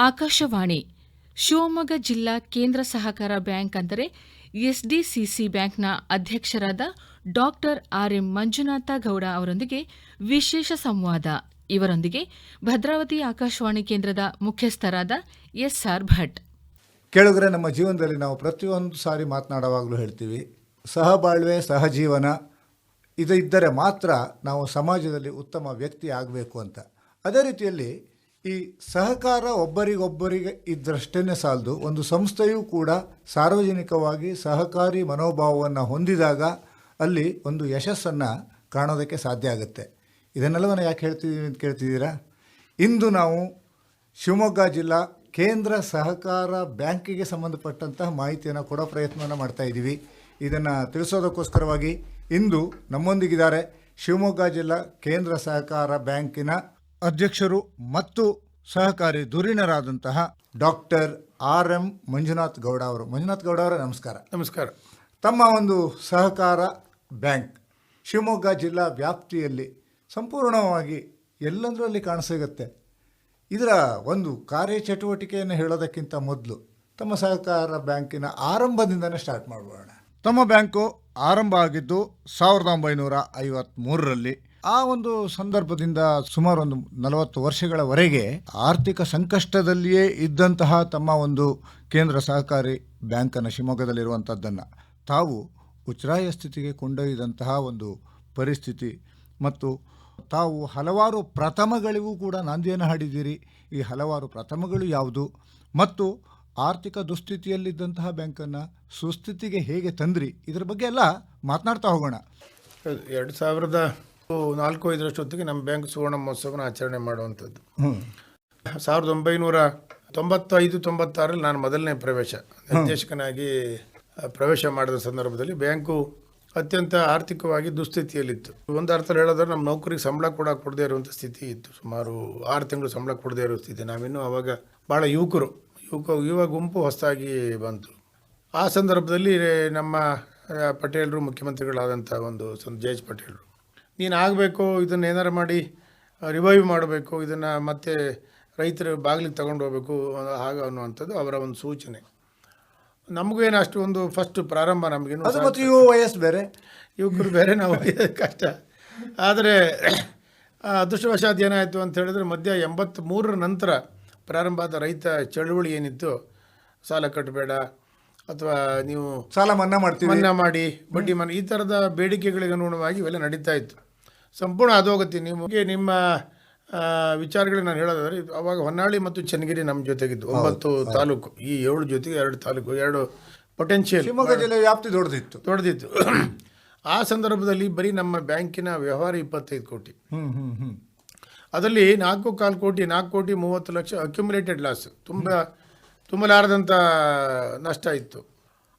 ಆಕಾಶವಾಣಿ, ಶಿವಮೊಗ್ಗ ಜಿಲ್ಲಾ ಕೇಂದ್ರ ಸಹಕಾರ ಬ್ಯಾಂಕ್ ಅಂದರೆ ಎಸ್ಡಿಸಿಸಿ ಬ್ಯಾಂಕ್ನ ಅಧ್ಯಕ್ಷರಾದ ಡಾಕ್ಟರ್ ಆರ್ಎಂ ಮಂಜುನಾಥ ಗೌಡ ಅವರೊಂದಿಗೆ ವಿಶೇಷ ಸಂವಾದ. ಇವರೊಂದಿಗೆ ಭದ್ರಾವತಿ ಆಕಾಶವಾಣಿ ಕೇಂದ್ರದ ಮುಖ್ಯಸ್ಥರಾದ ಎಸ್ಆರ್ ಭಟ್. ಕೇಳಿದ್ರೆ ನಮ್ಮ ಜೀವನದಲ್ಲಿ ನಾವು ಪ್ರತಿಯೊಂದು ಸಾರಿ ಮಾತನಾಡುವಾಗಲೂ ಹೇಳ್ತೀವಿ ಸಹಬಾಳ್ವೆ ಸಹಜೀವನ ಇದು ಇದ್ದರೆ ಮಾತ್ರ ನಾವು ಸಮಾಜದಲ್ಲಿ ಉತ್ತಮ ವ್ಯಕ್ತಿ ಆಗಬೇಕು ಅಂತ. ಅದೇ ರೀತಿಯಲ್ಲಿ ಈ ಸಹಕಾರ ಒಬ್ಬರಿಗೊಬ್ಬರಿಗೆ ಇದ್ದರಷ್ಟೇ ಸಾಲದು. ಒಂದು ಸಂಸ್ಥೆಯೂ ಕೂಡ ಸಾರ್ವಜನಿಕವಾಗಿ ಸಹಕಾರಿ ಮನೋಭಾವವನ್ನು ಹೊಂದಿದಾಗ ಅಲ್ಲಿ ಒಂದು ಯಶಸ್ಸನ್ನು ಕಾಣೋದಕ್ಕೆ ಸಾಧ್ಯ ಆಗುತ್ತೆ. ಇದನ್ನೆಲ್ಲವನ್ನು ಯಾಕೆ ಹೇಳ್ತಿದ್ದೀನಿ ಅಂತ ಕೇಳ್ತಿದ್ದೀರಾ? ಇಂದು ನಾವು ಶಿವಮೊಗ್ಗ ಜಿಲ್ಲಾ ಕೇಂದ್ರ ಸಹಕಾರ ಬ್ಯಾಂಕಿಗೆ ಸಂಬಂಧಪಟ್ಟಂತಹ ಮಾಹಿತಿಯನ್ನು ಕೊಡೋ ಪ್ರಯತ್ನವನ್ನು ಮಾಡ್ತಾ ಇದ್ದೀವಿ ಇದನ್ನು ತಿಳಿಸೋದಕ್ಕೋಸ್ಕರವಾಗಿ ಇಂದು ನಮ್ಮೊಂದಿಗಿದ್ದಾರೆ ಶಿವಮೊಗ್ಗ ಜಿಲ್ಲಾ ಕೇಂದ್ರ ಸಹಕಾರ ಬ್ಯಾಂಕಿನ ಅಧ್ಯಕ್ಷರು ಮತ್ತು ಸಹಕಾರಿ ಧುರೀಣರಾದಂತಹ doctor R M Manjunath Gowda ಅವರು. ಮಂಜುನಾಥ್ ಗೌಡ ಅವರ ನಮಸ್ಕಾರ. ನಮಸ್ಕಾರ. ತಮ್ಮ ಒಂದು ಸಹಕಾರ ಬ್ಯಾಂಕ್ ಶಿವಮೊಗ್ಗ ಜಿಲ್ಲಾ ವ್ಯಾಪ್ತಿಯಲ್ಲಿ ಸಂಪೂರ್ಣವಾಗಿ ಎಲ್ಲಂದರಲ್ಲಿ ಕಾಣಸಿಗುತ್ತೆ. ಇದರ ಒಂದು ಕಾರ್ಯಚಟುವಟಿಕೆಯನ್ನು ಹೇಳೋದಕ್ಕಿಂತ ಮೊದಲು ತಮ್ಮ ಸಹಕಾರ ಬ್ಯಾಂಕಿನ ಆರಂಭದಿಂದನೇ ಸ್ಟಾರ್ಟ್ ಮಾಡೋಣ ತಮ್ಮ ಬ್ಯಾಂಕು ಆರಂಭ ಆಗಿದ್ದು ಸಾವಿರದ ಒಂಬೈನೂರ ಐವತ್ತ್ಮೂರರಲ್ಲಿ ಆ ಒಂದು ಸಂದರ್ಭದಿಂದ ಸುಮಾರು ಒಂದು ನಲವತ್ತು ವರ್ಷಗಳವರೆಗೆ ಆರ್ಥಿಕ ಸಂಕಷ್ಟದಲ್ಲಿಯೇ ಇದ್ದಂತಹ ತಮ್ಮ ಒಂದು ಕೇಂದ್ರ ಸಹಕಾರಿ ಬ್ಯಾಂಕನ್ನು ಶಿವಮೊಗ್ಗದಲ್ಲಿರುವಂಥದ್ದನ್ನು ತಾವು ಉಚ್ಛ್ರಾಯ ಸ್ಥಿತಿಗೆ ಕೊಂಡೊಯ್ದಂತಹ ಒಂದು ಪರಿಸ್ಥಿತಿ. ಮತ್ತು ತಾವು ಹಲವಾರು ಪ್ರಥಮಗಳಿಗೂ ಕೂಡ ನಾಂದಿಯನ್ನು ಹಾಡಿದ್ದೀರಿ. ಈ ಹಲವಾರು ಪ್ರಥಮಗಳು ಯಾವುದು? ಮತ್ತು ಆರ್ಥಿಕ ದುಸ್ಥಿತಿಯಲ್ಲಿದ್ದಂತಹ ಬ್ಯಾಂಕನ್ನು ಸುಸ್ಥಿತಿಗೆ ಹೇಗೆ ತಂದ್ರಿ? ಇದರ ಬಗ್ಗೆ ಎಲ್ಲ ಮಾತನಾಡ್ತಾ ಹೋಗೋಣ. ಎರಡು ಸಾವಿರದ ನಾಲ್ಕು ಐದರಷ್ಟೊತ್ತಿಗೆ ನಮ್ಮ ಬ್ಯಾಂಕ್ ಸುವರ್ಣ ಮಹೋತ್ಸವನ ಆಚರಣೆ ಮಾಡುವಂಥದ್ದು. ಸಾವಿರದ ಒಂಬೈನೂರ ತೊಂಬತ್ತೈದು ತೊಂಬತ್ತಾರಲ್ಲಿ ನಾನು ಮೊದಲನೇ ಪ್ರವೇಶ ನಿರ್ದೇಶಕನಾಗಿ ಪ್ರವೇಶ ಮಾಡಿದ ಸಂದರ್ಭದಲ್ಲಿ ಬ್ಯಾಂಕು ಅತ್ಯಂತ ಆರ್ಥಿಕವಾಗಿ ದುಸ್ಥಿತಿಯಲ್ಲಿತ್ತು. ಒಂದು ಅರ್ಥ ಹೇಳೋದ್ರೆ ನಮ್ಮ ನೌಕರಿಗೆ ಸಂಬಳ ಕೂಡ ಕೊಡದೇ ಇರುವಂಥ ಸ್ಥಿತಿ ಇತ್ತು. ಸುಮಾರು ಆರು ತಿಂಗಳು ಸಂಬಳ ಕೊಡದೇ ಇರೋ ಸ್ಥಿತಿ. ನಾವಿನ್ನೂ ಅವಾಗ ಭಾಳ ಯುವಕರು ಯುವಕ ಯುವ ಗುಂಪು ಹೊಸದಾಗಿ ಬಂತು. ಆ ಸಂದರ್ಭದಲ್ಲಿ ನಮ್ಮ ಪಟೇಲರು ಮುಖ್ಯಮಂತ್ರಿಗಳಾದಂಥ ಒಂದು ಜಯೇಶ್ ಪಟೇಲರು ನೀನು ಆಗಬೇಕು ಇದನ್ನು ಏನಾರು ಮಾಡಿ ರಿವೈವ್ ಮಾಡಬೇಕು ಇದನ್ನು ಮತ್ತೆ ರೈತರ ಬಾಗಿಲಿಗೆ ತಗೊಂಡು ಹೋಗ್ಬೇಕು ಹಾಗ ಅನ್ನುವಂಥದ್ದು ಅವರ ಒಂದು ಸೂಚನೆ. ನಮಗೂ ಏನು ಅಷ್ಟು ಒಂದು ಫಸ್ಟ್ ಪ್ರಾರಂಭ ನಮಗೇನು ಮತ್ತು ಯುವ ವಯಸ್ಸು ಬೇರೆ. ಯುವಕರು ಬೇರೆ ನಾವು ಕಷ್ಟ. ಆದರೆ ಅದೃಷ್ಟವಶಾತ್ ಏನಾಯಿತು ಅಂತ ಹೇಳಿದ್ರೆ ಮಧ್ಯ ಎಂಬತ್ತ್ಮೂರರ ನಂತರ ಪ್ರಾರಂಭ ಆದ ರೈತ ಚಳುವಳಿ ಏನಿತ್ತು ಸಾಲ ಕಟ್ಟಬೇಡ ಅಥವಾ ನೀವು ಸಾಲ ಮನ್ನಾ ಮಾಡ್ತೀವಿ. ಮನ್ನಾ ಮಾಡಿ ಬಡ್ಡಿ ಮನ್ನಾ ಈ ಥರದ ಬೇಡಿಕೆಗಳಿಗೆ ಅನುಗುಣವಾಗಿ ಇವೆಲ್ಲ ನಡೀತಾ ಇತ್ತು. ಸಂಪೂರ್ಣ ಅಧೋಗತಿ. ನಿಮಗೆ ನಿಮ್ಮ ವಿಚಾರಗಳು ನಾನು ಹೇಳೋದಾದ್ರೆ ಅವಾಗ ಹೊನ್ನಾಳಿ ಮತ್ತು ಚನ್ನಗಿರಿ ನಮ್ಮ ಜೊತೆಗಿದ್ದು. ಒಂಬತ್ತು ತಾಲೂಕು. ಈ ಏಳು ಜೊತೆಗೆ ಎರಡು ತಾಲೂಕು ಎರಡು ಪೊಟೆನ್ಷಿಯಲ್ ಶಿವಮೊಗ್ಗ ಜಿಲ್ಲೆ ವ್ಯಾಪ್ತಿ ದೊಡ್ಡದಿತ್ತು. ದೊಡ್ಡದಿತ್ತು. ಆ ಸಂದರ್ಭದಲ್ಲಿ ಬರೀ ನಮ್ಮ ಬ್ಯಾಂಕಿನ ವ್ಯವಹಾರ ಇಪ್ಪತ್ತೈದು ಕೋಟಿ. ಹ್ಞೂ ಹ್ಞೂ ಹ್ಞೂ ಅದರಲ್ಲಿ ನಾಲ್ಕು ಕಾಲು ಕೋಟಿ ನಾಲ್ಕು ಕೋಟಿ ಮೂವತ್ತು ಲಕ್ಷ ಅಕ್ಯುಮುಲೇಟೆಡ್ ಲಾಸ್ ತುಂಬ ತುಂಬಲಾರದಂಥ ನಷ್ಟ ಇತ್ತು.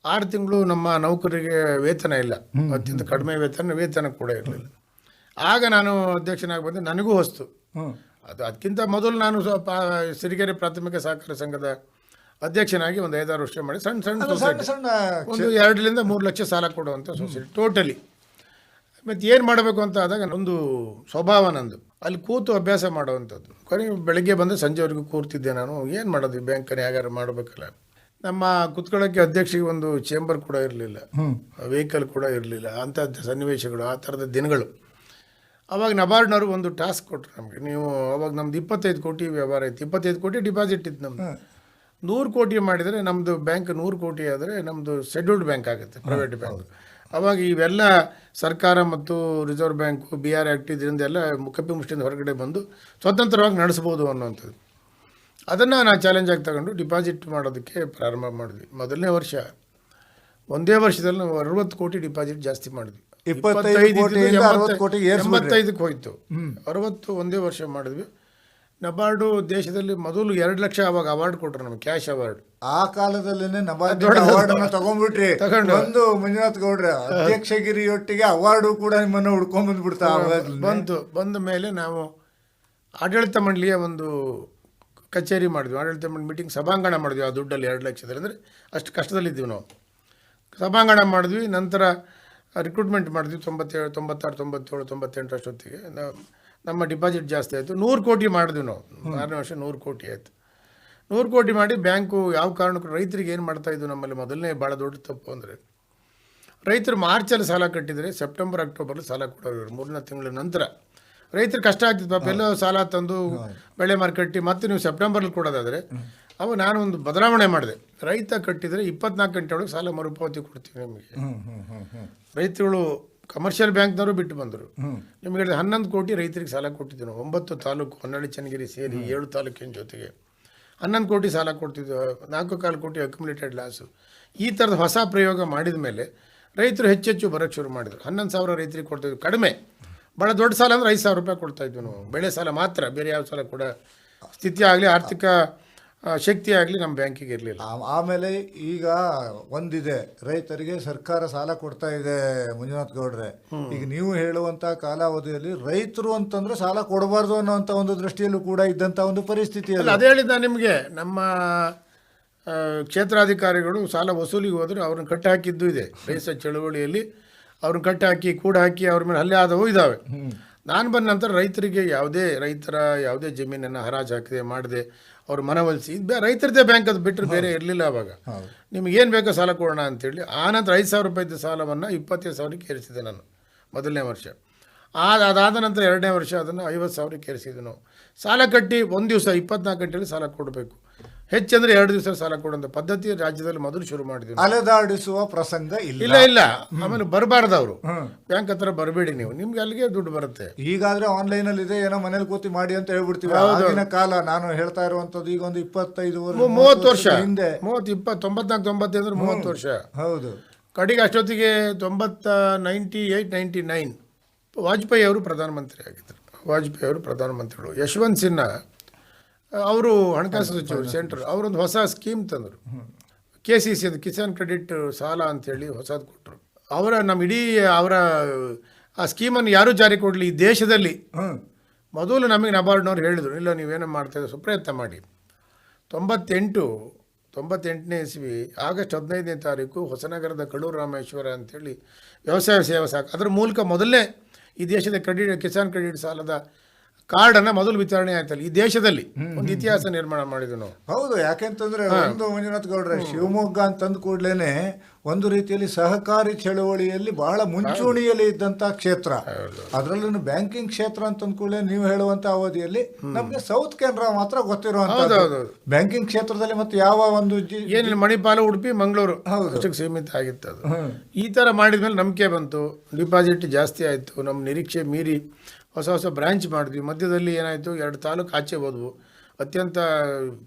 ಆರು ತಿಂಗಳು ನಮ್ಮ ನೌಕರಿಗೆ ವೇತನ ಇಲ್ಲ. ಅತ್ಯಂತ ಕಡಿಮೆ ವೇತನ ವೇತನ ಕೂಡ ಇರಲಿಲ್ಲ. ಆಗ ನಾನು ಅಧ್ಯಕ್ಷನಾಗಿ ಬಂದೆ ನನಗೂ ಹೊಸ್ತು. ಅದು ಅದಕ್ಕಿಂತ ಮೊದಲು ನಾನು ಸ್ವಲ್ಪ ಸಿರಿಗೆರೆ ಪ್ರಾಥಮಿಕ ಸಹಕಾರ ಸಂಘದ ಅಧ್ಯಕ್ಷನಾಗಿ ಒಂದು ಐದಾರು ವರ್ಷ ಮಾಡಿ ಸಣ್ಣ ಸಣ್ಣ ಸೊಸೈಟಿ. ಒಂದು ಎರಡರಿಂದ ಮೂರು ಲಕ್ಷ ಸಾಲ ಕೊಡುವಂಥ ಸೊಸೈಟಿ ಟೋಟಲಿ. ಮತ್ತು ಏನು ಮಾಡಬೇಕು ಅಂತ ಆದಾಗ ಒಂದು ಸ್ವಭಾವ ನಂದು. ಅಲ್ಲಿ ಕೂತು ಅಭ್ಯಾಸ ಮಾಡುವಂಥದ್ದು. ಕೊನೆಗೆ ಬೆಳಗ್ಗೆ ಬಂದು ಸಂಜೆವರೆಗೂ ಕೂರ್ತಿದ್ದೆ ನಾನು. ಏನು ಮಾಡೋದು? ಈ ಬ್ಯಾಂಕನ್ನು ಹೇಗಾರು ಮಾಡಬೇಕಲ್ಲ. ನಮ್ಮ ಕುತ್ಕೊಳ್ಳೋಕ್ಕೆ ಅಧ್ಯಕ್ಷಿಗೆ ಒಂದು ಚೇಂಬರ್ ಕೂಡ ಇರಲಿಲ್ಲ. ವೆಹಿಕಲ್ ಕೂಡ ಇರಲಿಲ್ಲ. ಅಂಥದ್ದು ಸನ್ನಿವೇಶಗಳು ಆ ಥರದ ದಿನಗಳು. ಅವಾಗ ನಬಾರ್ಡ್ನವರು ಒಂದು ಟಾಸ್ಕ್ ಕೊಟ್ಟರು ನಮಗೆ. ನೀವು ಅವಾಗ ನಮ್ದು ಇಪ್ಪತ್ತೈದು ಕೋಟಿ ವ್ಯವಹಾರ ಇತ್ತು. ಇಪ್ಪತ್ತೈದು ಕೋಟಿ ಡಿಪಾಸಿಟ್ ಇತ್ತು ನಮ್ಮದು ನೂರು ಕೋಟಿ ಮಾಡಿದರೆ ನಮ್ಮದು ಬ್ಯಾಂಕ್ ನೂರು ಕೋಟಿ ಆದರೆ ನಮ್ಮದು ಶೆಡ್ಯೂಲ್ಡ್ ಬ್ಯಾಂಕ್ ಆಗುತ್ತೆ ಪ್ರೈವೇಟ್ ಬ್ಯಾಂಕ್. ಅವಾಗ ಇವೆಲ್ಲ ಸರ್ಕಾರ ಮತ್ತು reserve bank B R act ಇದರಿಂದ ಎಲ್ಲ ಕಪ್ಪಿ ಮುಷ್ಟಿಯಿಂದ ಹೊರಗಡೆ ಬಂದು ಸ್ವತಂತ್ರವಾಗಿ ನಡೆಸ್ಬೋದು ಅನ್ನುವಂಥದ್ದು. ಅದನ್ನು ನಾನು ಚಾಲೆಂಜ್ ಆಗಿ ತಗೊಂಡು ಡಿಪಾಸಿಟ್ ಮಾಡೋದಕ್ಕೆ ಪ್ರಾರಂಭ ಮಾಡಿದ್ವಿ. ಮೊದಲನೇ ವರ್ಷ ಒಂದೇ ವರ್ಷದಲ್ಲಿ ನಾವು ಅರವತ್ತು ಕೋಟಿ ಡಿಪಾಸಿಟ್ ಜಾಸ್ತಿ ಮಾಡಿದ್ವಿ. ಇಪ್ಪತ್ತೈದು ಎಂಬತ್ತೈದಕ್ಕೆ ಹೋಯ್ತು. ಅರವತ್ತು ಒಂದೇ ವರ್ಷ ಮಾಡಿದ್ವಿ. ನಬಾರ್ಡು ದೇಶದಲ್ಲಿ ಮೊದಲು ಎರಡು ಲಕ್ಷ ಅವಾಗ ಅವಾರ್ಡ್ ಕೊಟ್ರು ನಮ್ಗೆ ಕ್ಯಾಶ್ ಅವಾರ್ಡ್ ಆ ಕಾಲದಲ್ಲೇನೆ ನಬಾರ್ಡ್ ಅವಾರ್ಡ್ ಅನ್ನ ತಗೊಂಡ್ಬಿಟ್ರಿ. ತಗೊಂಡು. ಒಂದು ಮಂಜುನಾಥ್ ಗೌಡ್ರ ಅಧ್ಯಕ್ಷಗಿರಿಯೊಟ್ಟಿಗೆ ಅವಾರ್ಡು ಕೂಡ ನಿಮ್ಮನ್ನ ಹುಡ್ಕೊಂಡ್ ಬಂದ್ಬಿಡ್ತಾ. ಬಂತು. ಬಂದ ಮೇಲೆ ನಾವು ಆಡಳಿತ ಮಂಡಳಿಯ ಒಂದು ಕಚೇರಿ ಮಾಡಿದ್ವಿ. ಆಡಳಿತ ಮಂಡಳಿ ಮೀಟಿಂಗ್ ಸಭಾಂಗಣ ಮಾಡಿದ್ವಿ ಆ ದುಡ್ಡಲ್ಲಿ ಎರಡು ಲಕ್ಷದಲ್ಲಿ. ಅಂದರೆ ಅಷ್ಟು ಕಷ್ಟದಲ್ಲಿದ್ದೀವಿ ನಾವು. ಸಭಾಂಗಣ ಮಾಡಿದ್ವಿ. ನಂತರ ರಿಕ್ರೂಟ್ಮೆಂಟ್ ಮಾಡಿದ್ವಿ ತೊಂಬತ್ತೇಳು ತೊಂಬತ್ತಾರು ತೊಂಬತ್ತೇಳು ತೊಂಬತ್ತೆಂಟು ಅಷ್ಟೊತ್ತಿಗೆ. ನಮ್ಮ ಡಿಪಾಸಿಟ್ ಜಾಸ್ತಿ ಆಯಿತು. ನೂರು ಕೋಟಿ ಮಾಡಿದ್ವಿ ನಾವು. ಆರನೇ ವರ್ಷ ನೂರು ಕೋಟಿ ಆಯಿತು. ನೂರು ಕೋಟಿ ಮಾಡಿ ಬ್ಯಾಂಕು ಯಾವ ಕಾರಣಕ್ಕೂ ರೈತರಿಗೆ ಏನು ಮಾಡ್ತಾ ಇದ್ದು ನಮ್ಮಲ್ಲಿ? ಮೊದಲನೇ ಭಾಳ ದೊಡ್ಡ ತಪ್ಪು ಅಂದರೆ ರೈತರು ಮಾರ್ಚಲ್ಲಿ ಸಾಲ ಕಟ್ಟಿದರೆ ಸೆಪ್ಟೆಂಬರ್ ಅಕ್ಟೋಬರಲ್ಲಿ ಸಾಲ ಕೊಡೋರು ಮೂರನೇ ತಿಂಗಳ ನಂತರ ರೈತರು ಕಷ್ಟ ಆಗ್ತಿತ್ತು ಪಾಪ. ಎಲ್ಲೋ ಸಾಲ ತಂದು ಬೆಳೆ ಮಾರ್ಕಟ್ಟಿ ಮತ್ತೆ ನೀವು ಸೆಪ್ಟೆಂಬರಲ್ಲಿ ಕೊಡೋದಾದರೆ ಅವಾಗ ನಾನು ಒಂದು ಬದಲಾವಣೆ ಮಾಡಿದೆ. ರೈತ ಕಟ್ಟಿದರೆ ಇಪ್ಪತ್ನಾಲ್ಕು ಗಂಟೆ ಒಳಗೆ ಸಾಲ ಮರುಪಾವತಿ ಕೊಡ್ತೀವಿ ನಿಮಗೆ. ರೈತರುಗಳು ಕಮರ್ಷಿಯಲ್ ಬ್ಯಾಂಕ್ನವರು ಬಿಟ್ಟು ಬಂದರು. ನಿಮಗೆ ಹನ್ನೊಂದು ಕೋಟಿ ರೈತರಿಗೆ ಸಾಲ ಕೊಟ್ಟಿದ್ದೆ ನಾವು ಒಂಬತ್ತು ತಾಲೂಕು ಹೊನ್ನಾಳಿ ಚನ್ನಗಿರಿ ಸೇರಿ ಏಳು ತಾಲೂಕಿನ ಜೊತೆಗೆ. ಹನ್ನೊಂದು ಕೋಟಿ ಸಾಲ ಕೊಡ್ತಿದ್ದು ನಾಲ್ಕು ಕಾಲು ಕೋಟಿ ಅಕ್ಯುಮುಲೇಟೆಡ್ ಲಾಸು ಈ ಥರದ ಹೊಸ ಪ್ರಯೋಗ ಮಾಡಿದ ಮೇಲೆ ರೈತರು ಹೆಚ್ಚೆಚ್ಚು ಬರೋಕ್ಕೆ ಶುರು ಮಾಡಿದ್ರು. ಹನ್ನೊಂದು ಸಾವಿರ ರೈತರಿಗೆ ಕೊಡ್ತಿದ್ವಿ ಕಡಿಮೆ. ಭಾಳ ದೊಡ್ಡ ಸಾಲ ಅಂದರೆ ಐದು ಸಾವಿರ ರೂಪಾಯಿ ಕೊಡ್ತಾಯಿದ್ವಿ ನಾವು. ಬೆಳೆ ಸಾಲ ಮಾತ್ರ. ಬೇರೆ ಯಾವ ಸಾಲ ಕೂಡ ಸ್ಥಿತಿ ಆಗಲಿ ಆರ್ಥಿಕ ಶಕ್ತಿ ಆಗಲಿ ನಮ್ಮ ಬ್ಯಾಂಕಿಗೆ ಇರಲಿಲ್ಲ. ಆ- ಆಮೇಲೆ ಈಗ ಒಂದಿದೆ ರೈತರಿಗೆ ಸರ್ಕಾರ ಸಾಲ ಕೊಡ್ತಾ ಇದೆ ಮಂಜುನಾಥ್ ಗೌಡ್ರೆ. ಈಗ ನೀವು ಹೇಳುವಂತ ಕಾಲಾವಧಿಯಲ್ಲಿ ರೈತರು ಅಂತಂದ್ರೆ ಸಾಲ ಕೊಡಬಾರ್ದು ಅನ್ನೋಂತ ಒಂದು ದೃಷ್ಟಿಯಲ್ಲೂ ಕೂಡ ಇದ್ದಂತ ಒಂದು ಪರಿಸ್ಥಿತಿ ಅಲ್ಲ ಅದೇ ಹೇಳಿದ್ದ ನಿಮಗೆ ನಮ್ಮ ಆ, ಕ್ಷೇತ್ರಾಧಿಕಾರಿಗಳು ಸಾಲ ವಸೂಲಿಗೆ ಹೋದ್ರೆ ಅವ್ರನ್ನ ಕಟ್ಟಿ ಹಾಕಿದ್ದು ಇದೆ. ರೈತ ಚಳುವಳಿಯಲ್ಲಿ ಅವ್ರನ್ನ ಕಟ್ಟಾಕಿ ಹಾಕಿ ಕೂಡ ಹಾಕಿ ಅವ್ರ ಮೇಲೆ ಹಲ್ಲೆ ಆದವು ಇದ್ದಾವೆ ನಾನು ಬಂದ ನಂತರ ರೈತರಿಗೆ ಯಾವುದೇ ರೈತರ ಯಾವುದೇ ಜಮೀನನ್ನು ಹರಾಜು ಹಾಕಿದೆ ಮಾಡದೆ ಅವ್ರು ಮನವೊಲಿಸಿ ಇದು ಬೇ- ರೈತರದೇ ಬ್ಯಾಂಕ್ ಅದು ಬಿಟ್ಟರೆ ಬೇರೆ ಇರಲಿಲ್ಲ ಅವಾಗ. ನಿಮ್ಗೆ ಏನು ಬೇಕೋ ಸಾಲ ಕೊಡೋಣ ಅಂತೇಳಿ ಆ ನಂತರ ಐದು ಸಾವಿರ ರೂಪಾಯಿದ್ದ ಸಾಲವನ್ನು ಇಪ್ಪತ್ತೈದು ಸಾವಿರಕ್ಕೆ ಏರಿಸಿದೆ ನಾನು ಮೊದಲನೇ ವರ್ಷ. ಆದ ಅದಾದ ನಂತರ ಎರಡನೇ ವರ್ಷ ಅದನ್ನು ಐವತ್ತು ಸಾವಿರಕ್ಕೆ ಏರಿಸಿದ್ವಿ ನಾವು. ಸಾಲ ಕಟ್ಟಿ ಒಂದು ದಿವಸ ಇಪ್ಪತ್ನಾಲ್ಕು ಗಂಟೆಯಲ್ಲಿ ಸಾಲ ಕೊಡಬೇಕು. ಹೆಚ್ಚಂದ್ರೆ ಎರಡು ದಿವಸ ಸಾಲ ಕೊಡುವಂಥ ಪದ್ಧತಿ ರಾಜ್ಯದಲ್ಲಿ ಮೊದಲು ಶುರು ಮಾಡಿದ್ವಿ. ಅಲೆದಾಡಿಸುವ ಪ್ರಸಂಗ ಇಲ್ಲ. ಇಲ್ಲ ಇಲ್ಲ. ಆಮೇಲೆ ಬರಬಾರ್ದು ಅವರು ಬ್ಯಾಂಕ್ ಹತ್ರ ಬರಬೇಡಿ ನೀವು. ನಿಮ್ಗೆ ಅಲ್ಲಿಗೆ ದುಡ್ಡು ಬರುತ್ತೆ. ಈಗಾದ್ರೆ ಆನ್ಲೈನ್ ಅಲ್ಲಿ ಇದೆ ಏನೋ ಮನೇಲಿ ಕೂತಿ ಮಾಡಿ ಅಂತ ಹೇಳ್ಬಿಡ್ತೀವಿ. ಆಗಿನ ಕಾಲ ನಾನು ಹೇಳ್ತಾ ಇರುವಂತದ್ದು ಈಗ ಒಂದು ಇಪ್ಪತ್ತೈದು ಮೂವತ್ತು ವರ್ಷ. ಹಿಂದೆ. ಮೂವತ್ತು ಇಪ್ಪತ್ತು ತೊಂಬತ್ನಾಲ್ಕು ತೊಂಬತ್ತೈದು ಅಂದ್ರೆ ಮೂವತ್ತು ವರ್ಷ. ಹೌದು. ಕಡೆಗೆ ಅಷ್ಟೊತ್ತಿಗೆ ತೊಂಬತ್ತ ninety eight ninety nine Vajpayee ಅವರು ಪ್ರಧಾನಮಂತ್ರಿ ಆಗಿದ್ದರು ವಾಜಪೇಯಿ ಅವರು ಪ್ರಧಾನಮಂತ್ರಿಗಳು. ಯಶವಂತ್ ಸಿನ್ಹಾ ಅವರು ಹಣಕಾಸು ಸಚಿವರು ಸೆಂಟ್ರ್ ಅವರೊಂದು ಹೊಸ ಸ್ಕೀಮ್ ತಂದರು. ಕೆ ಸಿ ಸಿ ಅದು ಕಿಸಾನ್ ಕ್ರೆಡಿಟ್ ಸಾಲ ಅಂತೇಳಿ ಹೊಸದು ಕೊಟ್ಟರು ಅವರ ನಮ್ಮ ಇಡೀ ಅವರ ಆ ಸ್ಕೀಮನ್ನು ಯಾರೂ ಜಾರಿ ಕೊಡಲಿ? ಈ ದೇಶದಲ್ಲಿ. ಮೊದಲು ನಮಗೆ ನಬಾರ್ಡ್ನವ್ರು ಹೇಳಿದರು ಇಲ್ಲ ನೀವೇನೋ ಮಾಡ್ತಾಯಿದ್ರೆ ಸುಪ್ರಯತ್ನ ಮಾಡಿ. ತೊಂಬತ್ತೆಂಟು ತೊಂಬತ್ತೆಂಟನೇ ಇಸ್ವಿ ಆಗಸ್ಟ್ ಹದಿನೈದನೇ ತಾರೀಕು ಹೊಸನಗರದ ಕಡೂರು ರಾಮೇಶ್ವರ ಅಂತೇಳಿ ವ್ಯವಸಾಯ ಸೇವಾ ಸಾಕು ಅದರ ಮೂಲಕ ಮೊದಲನೇ ಈ ದೇಶದ ಕ್ರೆಡಿಟ್ ಕಿಸಾನ್ ಕ್ರೆಡಿಟ್ ಸಾಲದ ಕಾರ್ಡನ್ನು ಮೊದಲು ವಿಚಾರಣೆ ಆಯ್ತಲ್ಲ ಈ ದೇಶದಲ್ಲಿ ಒಂದು ಇತಿಹಾಸ ನಿರ್ಮಾಣ ಮಾಡಿದ್ವಿ ನಾವು. ಹೌದು ಯಾಕೆಂತಂದ್ರೆ ಒಂದು ಮಂಜುನಾಥ್ ಗೌಡ್ರೆ ಶಿವಮೊಗ್ಗ ಅಂತಂದ ಕೂಡ್ಲೇನೆ ಒಂದು ರೀತಿಯಲ್ಲಿ ಸಹಕಾರಿ ಚಳವಳಿಯಲ್ಲಿ ಬಹಳ ಮುಂಚೂಣಿಯಲ್ಲಿ ಇದ್ದಂತ ಕ್ಷೇತ್ರ. ಅದರಲ್ಲೂ ಬ್ಯಾಂಕಿಂಗ್ ಕ್ಷೇತ್ರ ಅಂತಂದ ಕೂಡಲೇ ನೀವು ಹೇಳುವಂತ ಅವಧಿಯಲ್ಲಿ ನಮ್ಗೆ ಸೌತ್ ಕೆನರಾ ಮಾತ್ರ ಗೊತ್ತಿರುವಂತ. ಬ್ಯಾಂಕಿಂಗ್ ಕ್ಷೇತ್ರದಲ್ಲಿ ಮತ್ತೆ ಯಾವ ಒಂದು ಏನಿಲ್ಲ ಮಣಿಪಾಲ ಉಡುಪಿ ಮಂಗಳೂರು ಹೌದು. ಸೀಮಿತ ಆಗಿತ್ತು ಅದು. ಈ ತರ ಮಾಡಿದ್ಮೇಲೆ ನಂಬಿಕೆ ಬಂತು. ಡಿಪಾಸಿಟ್ ಜಾಸ್ತಿ ಆಯ್ತು. ನಮ್ಮ ನಿರೀಕ್ಷೆ ಮೀರಿ ಹೊಸ ಹೊಸ ಬ್ರಾಂಚ್ ಮಾಡಿದ್ವಿ. ಮಧ್ಯದಲ್ಲಿ ಏನಾಯಿತು ಎರಡು ತಾಲೂಕು ಆಚೆ ಹೋದ್ವು. ಅತ್ಯಂತ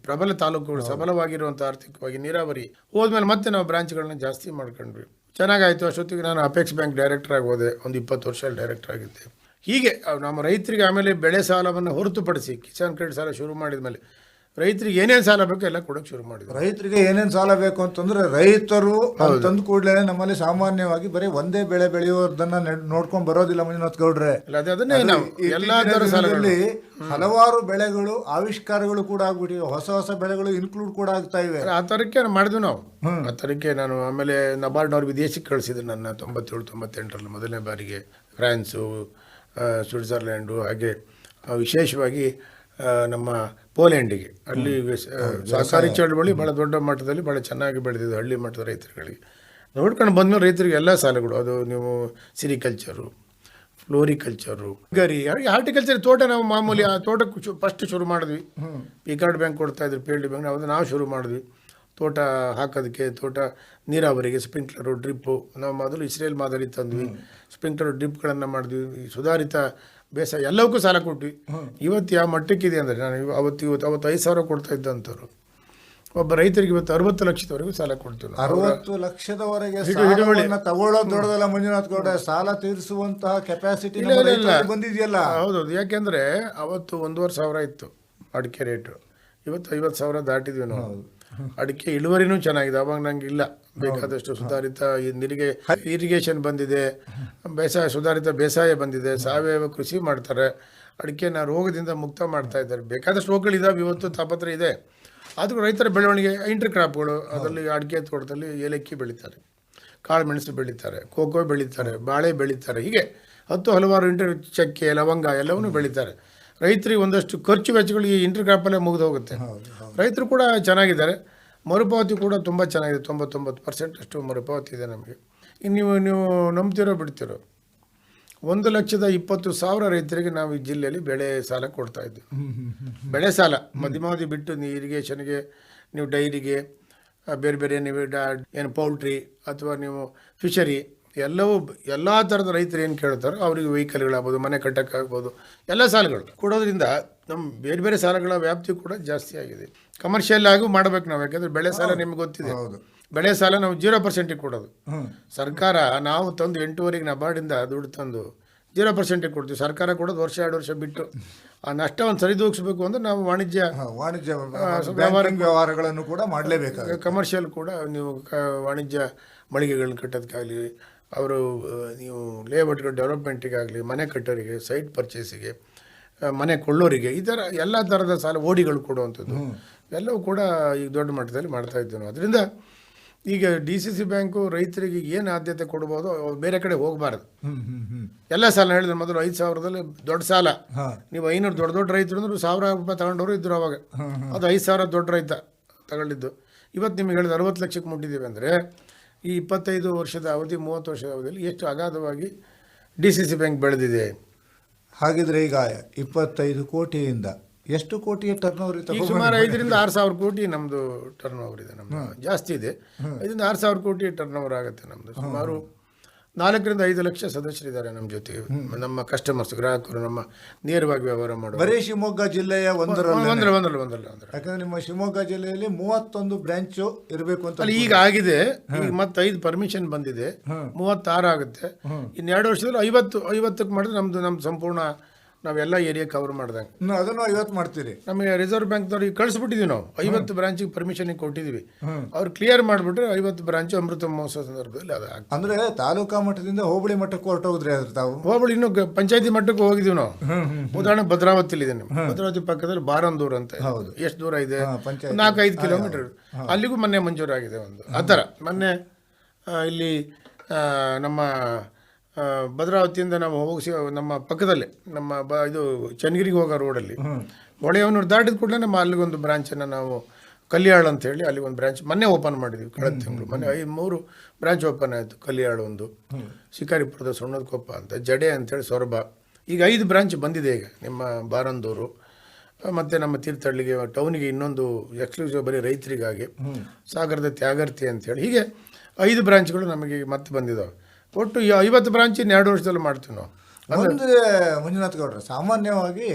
ಪ್ರಬಲ ತಾಲೂಕುಗಳು ಸಬಲವಾಗಿರುವಂಥ ಆರ್ಥಿಕವಾಗಿ ನೀರಾವರಿ. ಹೋದ್ಮೇಲೆ ಮತ್ತೆ ನಾವು ಬ್ರಾಂಚ್ಗಳನ್ನ ಜಾಸ್ತಿ ಮಾಡ್ಕೊಂಡ್ವಿ. ಚೆನ್ನಾಗಾಯಿತು ಅಷ್ಟೊತ್ತಿಗೆ ನಾನು ಅಪೆಕ್ಸ್ ಬ್ಯಾಂಕ್ ಡೈರೆಕ್ಟರ್ ಆಗಿ ಹೋದೆ. ಒಂದು ಇಪ್ಪತ್ತು ವರ್ಷ ಡೈರೆಕ್ಟರ್ ಆಗಿದ್ದೆ. ಹೀಗೆ ನಮ್ಮ ರೈತರಿಗೆ ಆಮೇಲೆ ಬೆಳೆ ಸಾಲವನ್ನು ಹೊರತುಪಡಿಸಿ ಕಿಸಾನ್ ಕ್ರೆಡಿಟ್ ಸಾಲ ಶುರು ಮಾಡಿದ ಮೇಲೆ ರೈತರಿಗೆ ಏನೇನು ಸಾಲ ಬೇಕು ಎಲ್ಲ ಕೊಡೋಕೆ ಶುರು ಮಾಡಿದ್ರು. ರೈತರಿಗೆ ಏನೇನ್ ಸಾಲ ಬೇಕು ಅಂತಂದ್ರೆ ರೈತರು ತಂದು ಕೂಡಲೇ ನಮ್ಮಲ್ಲಿ ಸಾಮಾನ್ಯವಾಗಿ ಬರೀ ಒಂದೇ ಬೆಳೆ ಬೆಳೆಯೋದನ್ನ ನೋಡ್ಕೊಂಡು ಬರೋದಿಲ್ಲ ಮಂಜುನಾಥ್ ಗೌಡ್ರೆ. ಥರ ಹಲವಾರು ಬೆಳೆಗಳು ಆವಿಷ್ಕಾರಗಳು ಕೂಡ ಆಗ್ಬಿಟ್ಟಿವೆ. ಹೊಸ ಹೊಸ ಬೆಳೆಗಳು ಇನ್ಕ್ಲೂಡ್ ಕೂಡ ಆಗ್ತಾ ಇವೆ. ಆ ತರಕ್ಕೆ ಮಾಡಿದ್ವಿ ನಾವು? ಆ ತರಕ್ಕೆ ನಾನು ಆಮೇಲೆ ನಬಾರ್ಡ್ನವ್ರು ವಿದೇಶಕ್ಕೆ ಕಳಿಸಿದ್ರು ನನ್ನ ತೊಂಬತ್ತೇಳು ತೊಂಬತ್ತೆಂಟರಲ್ಲಿ ಮೊದಲನೇ ಬಾರಿಗೆ. ಫ್ರಾನ್ಸು ಸ್ವಿಟ್ಜರ್ಲ್ಯಾಂಡು ಹಾಗೆ ವಿಶೇಷವಾಗಿ ನಮ್ಮ ಪೋಲೆಂಡಿಗೆ. ಅಲ್ಲಿ ಸಹಕಾರಿ ಚಳವಳಿ ಭಾಳ ದೊಡ್ಡ ಮಟ್ಟದಲ್ಲಿ ಭಾಳ ಚೆನ್ನಾಗಿ ಬೆಳೆದಿದ್ದು ಹಳ್ಳಿ ಮಟ್ಟದ ರೈತರುಗಳಿಗೆ. ನೋಡ್ಕೊಂಡು ಬಂದ್ಮೇಲೆ ರೈತರಿಗೆ ಎಲ್ಲ ಸಾಲಗಳು. ಅದು ನೀವು ಸಿರಿಕಲ್ಚರು ಫ್ಲೋರಿಕಲ್ಚರು ಗರಿ ಹಾರ್ಟಿಕಲ್ಚರ್ ತೋಟ ನಾವು ಮಾಮೂಲಿ ಆ ತೋಟಕ್ಕೆ ಫಸ್ಟ್ ಶುರು ಮಾಡಿದ್ವಿ. ಪಿಕಾರ್ಡ್ ಬ್ಯಾಂಕ್ ಕೊಡ್ತಾ ಇದ್ರು ಪಿ ಎಲ್ ಡಿ ಬ್ಯಾಂಕ್ ನಾವು ನಾವು ಶುರು ಮಾಡಿದ್ವಿ. ತೋಟ ಹಾಕೋದಕ್ಕೆ ತೋಟ ನೀರಾವರಿಗೆ ಸ್ಪ್ರಿಂಕ್ಲರು ಡ್ರಿಪ್ಪು ನಾವು ಮೊದಲು ಇಸ್ರೇಲ್ ಮಾದರಿ ತಂದ್ವಿ. ಸ್ಪ್ರಿಂಕ್ಲರ್ ಡ್ರಿಪ್ಗಳನ್ನು ಮಾಡಿದ್ವಿ. ಈ ಸುಧಾರಿತ ಬೇಸಾಯ ಎಲ್ಲವಕ್ಕೂ ಸಾಲ ಕೊಟ್ವಿ. ಇವತ್ತು ಯಾವ ಮಟ್ಟಕ್ಕಿದೆ ಅಂದರೆ ನಾನು ಅವತ್ತು ಇವತ್ತು ಅವತ್ತು ಐದು ಸಾವಿರ ಕೊಡ್ತಾ ಇದ್ದಂಥವ್ರು ಒಬ್ಬ ರೈತರಿಗೆ ಇವತ್ತು ಅರವತ್ತು ಲಕ್ಷದವರೆಗೂ ಸಾಲ ಕೊಡ್ತೀವಿ ಅರವತ್ತು ಲಕ್ಷದವರೆಗೆ ತಗೊಳ್ಳೋದು ದೊಡ್ಡದಲ್ಲ ಮಂಜುನಾಥ್ ಗೌಡ ಸಾಲ ತೀರಿಸುವಂತಹ ಕೆಪಾಸಿಟಿ ಬಂದಿದೆಯಲ್ಲ? ಹೌದೌದು. ಯಾಕೆಂದ್ರೆ ಅವತ್ತು ಒಂದೂವರೆ ಸಾವಿರ ಇತ್ತು ಅಡಿಕೆ ರೇಟು. ಇವತ್ತು ಐವತ್ತು ಸಾವಿರ ದಾಟಿದ್ವಿ ನಾವು. ಅಡಿಕೆ ಇಳುವರಿನೂ ಚೆನ್ನಾಗಿದೆ. ಅವಾಗ ನಂಗೆ ಇಲ್ಲ. ಬೇಕಾದಷ್ಟು ಸುಧಾರಿತ ನಿರಿಗೆ ನೀರಿಗೆ ಇರಿಗೇಷನ್ ಬಂದಿದೆ ಬೇಸಾಯ ಸುಧಾರಿತ ಬೇಸಾಯ ಬಂದಿದೆ ಸಾವಯವ ಕೃಷಿ ಮಾಡ್ತಾರೆ ಅಡಿಕೆನ ರೋಗದಿಂದ ಮುಕ್ತ ಮಾಡ್ತಾ ಇದ್ದಾರೆ. ಬೇಕಾದಷ್ಟು ರೋಗಗಳಿದ್ದಾವೆ ಇವತ್ತು ತಾಪತ್ರ ಇದೆ. ಆದರೂ ರೈತರ ಬೆಳವಣಿಗೆ ಇಂಟರ್ ಕ್ರಾಪ್ಗಳು ಅದರಲ್ಲಿ ಅಡಿಕೆ ತೋಟದಲ್ಲಿ ಏಲಕ್ಕಿ ಬೆಳೀತಾರೆ ಕಾಳು ಮೆಣಸು ಬೆಳೀತಾರೆ ಕೋಕೋ ಬೆಳೀತಾರೆ ಬಾಳೆ ಬೆಳೀತಾರೆ ಹೀಗೆ ಹತ್ತು ಹಲವಾರು ಇಂಟರ್ ಚಕ್ಕೆ ಲವಂಗ ಎಲ್ಲವನ್ನೂ ಬೆಳೀತಾರೆ. ರೈತರಿಗೆ ಒಂದಷ್ಟು ಖರ್ಚು ವೆಚ್ಚಗಳು ಈ ಇಂಟರ್ ಕ್ರಾಪಲ್ಲೇ ಮುಗಿದು ಹೋಗುತ್ತೆ. ರೈತರು ಕೂಡ ಚೆನ್ನಾಗಿದ್ದಾರೆ. ಮರುಪಾವತಿ ಕೂಡ ತುಂಬ ಚೆನ್ನಾಗಿದೆ. ತೊಂಬತ್ತೊಂಬತ್ತು ಪರ್ಸೆಂಟ್ ಅಷ್ಟು ಮರುಪಾವತಿ ಇದೆ ನಮಗೆ. ಇನ್ನು ನೀವು ನೀವು ನಂಬ್ತಿರೋ ಬಿಡ್ತಿರೋ. ಒಂದು ಲಕ್ಷದ ಇಪ್ಪತ್ತು ಸಾವಿರ ರೈತರಿಗೆ ನಾವು ಈ ಜಿಲ್ಲೆಯಲ್ಲಿ ಬೆಳೆ ಸಾಲ ಕೊಡ್ತಾ ಇದ್ದೀವಿ. ಬೆಳೆ ಸಾಲ ಮಧ್ಯಮಾವಧಿ ಬಿಟ್ಟು ನೀವು ಇರಿಗೇಷನ್ಗೆ, ನೀವು ಡೈರಿಗೆ ಬೇರೆ ಬೇರೆ ನೀವು ಏನು ಪೌಲ್ಟ್ರಿ ಅಥವಾ ನೀವು ಫಿಶರಿ ಎಲ್ಲವೂ ಎಲ್ಲ ಥರದ ರೈತರು ಏನು ಕೇಳ್ತಾರೋ ಅವರಿಗೆ ವೆಹಿಕಲ್ಗಳಾಗ್ಬೋದು ಮನೆ ಕಟ್ಟೋಕ್ಕಾಗ್ಬೋದು, ಎಲ್ಲ ಸಾಲಗಳು ಕೊಡೋದ್ರಿಂದ ನಮ್ಮ ಬೇರೆ ಬೇರೆ ಸಾಲಗಳ ವ್ಯಾಪ್ತಿ ಕೂಡ ಜಾಸ್ತಿ ಆಗಿದೆ. ಕಮರ್ಷಿಯಲ್ ಆಗೂ ಮಾಡಬೇಕು ನಾವು ಯಾಕಂದ್ರೆ ಬೆಳೆ ಸಾಲ ನಿಮ್ಗೆ ಗೊತ್ತಿದೆ. ಹೌದು. ಬೆಳೆ ಸಾಲ ನಾವು ಜೀರೋ ಪರ್ಸೆಂಟಿಗೆ ಕೊಡೋದು. ಸರ್ಕಾರ ನಾವು ತಂದು ಎಂಟೂವರೆಗೆ ನಬಾರ್ಡಿಂದ ದುಡ್ಡು ತಂದು ಜೀರೋ ಪರ್ಸೆಂಟಿಗೆ ಕೊಡ್ತೀವಿ. ಸರ್ಕಾರ ಕೊಡೋದು ವರ್ಷ ಎರಡು ವರ್ಷ ಬಿಟ್ಟು ಆ ನಷ್ಟವನ್ನು ಸರಿದೂಗಿಸ್ಬೇಕು ಅಂದ್ರೆ ನಾವು ವಾಣಿಜ್ಯ ವಾಣಿಜ್ಯ ವ್ಯವಹಾರಗಳನ್ನು ಕೂಡ ಮಾಡಲೇಬೇಕು ಕಮರ್ಷಿಯಲ್ ಕೂಡ ನೀವು ವಾಣಿಜ್ಯ ಮಳಿಗೆಗಳನ್ನ ಕಟ್ಟೋದಕ್ಕಾಗಲಿ ಅವರು ನೀವು ಲೇಔಟ್ಗಳು ಡೆವಲಪ್ಮೆಂಟಿಗಾಗಲಿ ಮನೆ ಕಟ್ಟೋರಿಗೆ ಸೈಟ್ ಪರ್ಚೇಸಿಗೆ ಮನೆ ಕೊಳ್ಳೋರಿಗೆ ಈ ಥರ ಎಲ್ಲ ಥರದ ಸಾಲ ಓಡಿಗಳು ಕೊಡುವಂಥದ್ದು. ಎಲ್ಲವೂ ಕೂಡ ಈಗ ದೊಡ್ಡ ಮಟ್ಟದಲ್ಲಿ ಮಾಡ್ತಾ ಇದ್ದೇವೆ ನಾವು ಅದರಿಂದ ಈಗ ಡಿ ಸಿ ಸಿ ಬ್ಯಾಂಕು ರೈತರಿಗೆ ಏನು ಆದ್ಯತೆ ಕೊಡ್ಬೋದು ಅವ್ರು ಬೇರೆ ಕಡೆ ಹೋಗಬಾರ್ದು. ಹ್ಞೂ ಹ್ಞೂ ಹ್ಞೂ ಎಲ್ಲ ಸಾಲ ಹೇಳಿದ್ರೆ ಮೊದಲು ಐದು ಸಾವಿರದಲ್ಲಿ ದೊಡ್ಡ ಸಾಲ. ನೀವು ಐನೂರು ದೊಡ್ಡ ದೊಡ್ಡ ರೈತರು ಅಂದ್ರೆ ಸಾವಿರ ರೂಪಾಯಿ ತಗೊಂಡವರು ಇದ್ರು ಅವಾಗ. ಅದು ಐದು ಸಾವಿರ ದೊಡ್ಡ ರೈತ ತಗೊಂಡಿದ್ದು. ಇವತ್ತು ನಿಮಗೆ ಹೇಳಿದ ಅರವತ್ತು ಲಕ್ಷಕ್ಕೆ ಮುಟ್ಟಿದ್ದೀವಿ ಅಂದರೆ ಈ ಇಪ್ಪತ್ತೈದು ವರ್ಷದ ಅವಧಿ ಮೂವತ್ತು ವರ್ಷದ ಅವಧಿಯಲ್ಲಿ ಎಷ್ಟು ಅಗಾಧವಾಗಿ ಡಿ ಸಿ ಸಿ ಬ್ಯಾಂಕ್ ಬೆಳೆದಿದೆ. ಹಾಗಿದ್ರೆ ಈಗ ಇಪ್ಪತ್ತೈದು ಕೋಟಿಯಿಂದ ಎಷ್ಟು ಕೋಟಿಯ ಟರ್ನ್ ಓವರ್ ಈಗ ಸುಮಾರು ಐದರಿಂದ ಆರು ಸಾವಿರ ಕೋಟಿ ನಮ್ಮದು ಟರ್ನ್ ಓವರ್ ಇದೆ ನಮ್ಮದು ಜಾಸ್ತಿ ಇದೆ. ಐದರಿಂದ ಆರು ಸಾವಿರ ಕೋಟಿ ಟರ್ನ್ ಓವರ್ ಆಗುತ್ತೆ ನಮ್ಮದು ಸುಮಾರು ನಾಲ್ಕರಿಂದ ಐದು ಲಕ್ಷ ಸದಸ್ಯರಿದ್ದಾರೆ ನಮ್ಮ ಜೊತೆ ನಮ್ಮ ಕಸ್ಟಮರ್ಸ್ ಗ್ರಾಹಕರು ನಮ್ಮ ನೇರವಾಗಿ ವ್ಯವಹಾರ ಮಾಡುವ ಬರೀ ಶಿವಮೊಗ್ಗ ಜಿಲ್ಲೆಯ ಒಂದರ ಒಂದರ ಒಂದರ ಒಂದರ ಯಾಕಂದ್ರೆ ನಿಮ್ಮ ಶಿವಮೊಗ್ಗ ಜಿಲ್ಲೆಯಲ್ಲಿ ಮೂವತ್ತೊಂದು ಬ್ರಾಂಚು ಇರಬೇಕು ಅಂತ ಈಗ ಆಗಿದೆ. ಈಗ ಮತ್ತೆ ಐದು ಪರ್ಮಿಷನ್ ಬಂದಿದೆ ಮೂವತ್ತಾರು ಆಗುತ್ತೆ. ಇನ್ನು ಎರಡು ವರ್ಷದಲ್ಲಿ ಐವತ್ತು ಐವತ್ತಕ್ಕೆ ಮಾಡಿದ್ರೆ ನಮ್ಮದು ನಮ್ಮ ಸಂಪೂರ್ಣ ನಾವೆಲ್ಲ ಏರಿಯಾ ಕವರ್ ಮಾಡ್ದಂಗೆ. ಅದನ್ನು ಐವತ್ತು ಮಾಡ್ತೀರಿ. ನಮಗೆ ರಿಸರ್ವ್ ಬ್ಯಾಂಕ್ನವ್ರಿಗೆ ಕಳಿಸ್ಬಿಟ್ಟಿದ್ವಿ ನಾವು. ಐವತ್ತು ಬ್ರಾಂಚಿಗೆ ಪರ್ಮಿಷನ್ ಕೊಟ್ಟಿದ್ದೀವಿ ಅವ್ರು ಕ್ಲಿಯರ್ ಮಾಡಿಬಿಟ್ರೆ ಐವತ್ತು ಬ್ರಾಂಚ್ ಅಮೃತ ಮಹೋತ್ಸವ ಸಂದರ್ಭದಲ್ಲಿ ಅದು ಅಂದ್ರೆ ತಾಲೂಕಾ ಮಟ್ಟದಿಂದ ಹೋಬಳಿ ಮಟ್ಟಕ್ಕೆ ಹೊರಟೋದ್ರಿ ಅದ್ರ ತಾವು? ಹೋಬಳಿ ಇನ್ನು ಪಂಚಾಯತಿ ಮಟ್ಟಕ್ಕೆ ಹೋಗಿದ್ದೀವಿ ನಾವು. ಉದಾಹರಣೆ ಭದ್ರಾವತಿಲಿ ಇದೆ ಭದ್ರಾವತಿ ಪಕ್ಕದಲ್ಲಿ ಬಾರಂದೂರ್ ಅಂತ ಹೌದು. ಎಷ್ಟು ದೂರ ಇದೆ? ನಾಲ್ಕೈದು ಕಿಲೋಮೀಟರ್ ಅಲ್ಲಿಗೂ ಮೊನ್ನೆ ಮಂಜೂರಾಗಿದೆ ಒಂದು. ಆ ಥರ. ಮೊನ್ನೆ ಇಲ್ಲಿ ನಮ್ಮ ಭದ್ರಾವತಿಯಿಂದ ನಾವು ಹೋಗಿ ನಮ್ಮ ಪಕ್ಕದಲ್ಲೇ ನಮ್ಮ ಬ ಇದು ಚನ್ನಗಿರಿಗೆ ಹೋಗೋ ರೋಡಲ್ಲಿ ಹೊಳೆಯವನೂರು ದಾಟಿದ ಕೂಡಲೇ ನಮ್ಮ ಅಲ್ಲಿಗೊಂದು ಬ್ರಾಂಚನ್ನು ನಾವು ಕಲ್ಯಾಣ ಅಂತ ಹೇಳಿ ಅಲ್ಲಿ ಒಂದು ಬ್ರಾಂಚ್ ಮೊನ್ನೆ ಓಪನ್ ಮಾಡಿದ್ವಿ ಕಳೆದ ತಿಂಗಳು. ಮೊನ್ನೆ ಐದು ಮೂರು ಬ್ರಾಂಚ್ ಓಪನ್ ಆಯಿತು ಕಲ್ಯಾಣ ಒಂದು. ಶಿಕಾರಿಪುರದ ಸೊಣ್ಣದಕೊಪ್ಪ ಅಂತ ಜಡೆ ಅಂತೇಳಿ ಸೊರಬ. ಈಗ ಐದು ಬ್ರಾಂಚ್ ಬಂದಿದೆ ಈಗ ನಿಮ್ಮ ಬಾರಂದೂರು. ಮತ್ತು ನಮ್ಮ ತೀರ್ಥಹಳ್ಳಿಗೆ ಟೌನಿಗೆ ಇನ್ನೊಂದು ಎಕ್ಸ್ಕ್ಲೂಸಿವ್ ಬರೀ ರೈತರಿಗಾಗಿ ಸಾಗರದ ತ್ಯಾಗರ್ತಿ ಅಂತೇಳಿ ಹೀಗೆ ಐದು ಬ್ರಾಂಚ್ಗಳು ನಮಗೆ ಮತ್ತೆ ಬಂದಿದ್ದಾವೆ ಒಟ್ಟು ಐವತ್ತು ಬ್ರಾಂಚಿನ ಎರಡು ವರ್ಷದಲ್ಲಿ ಮಾಡ್ತೀವಿ ನಾವು. ಅಂದರೆ ಮಂಜುನಾಥ್ ಗೌಡ್ರೆ ಸಾಮಾನ್ಯವಾಗಿ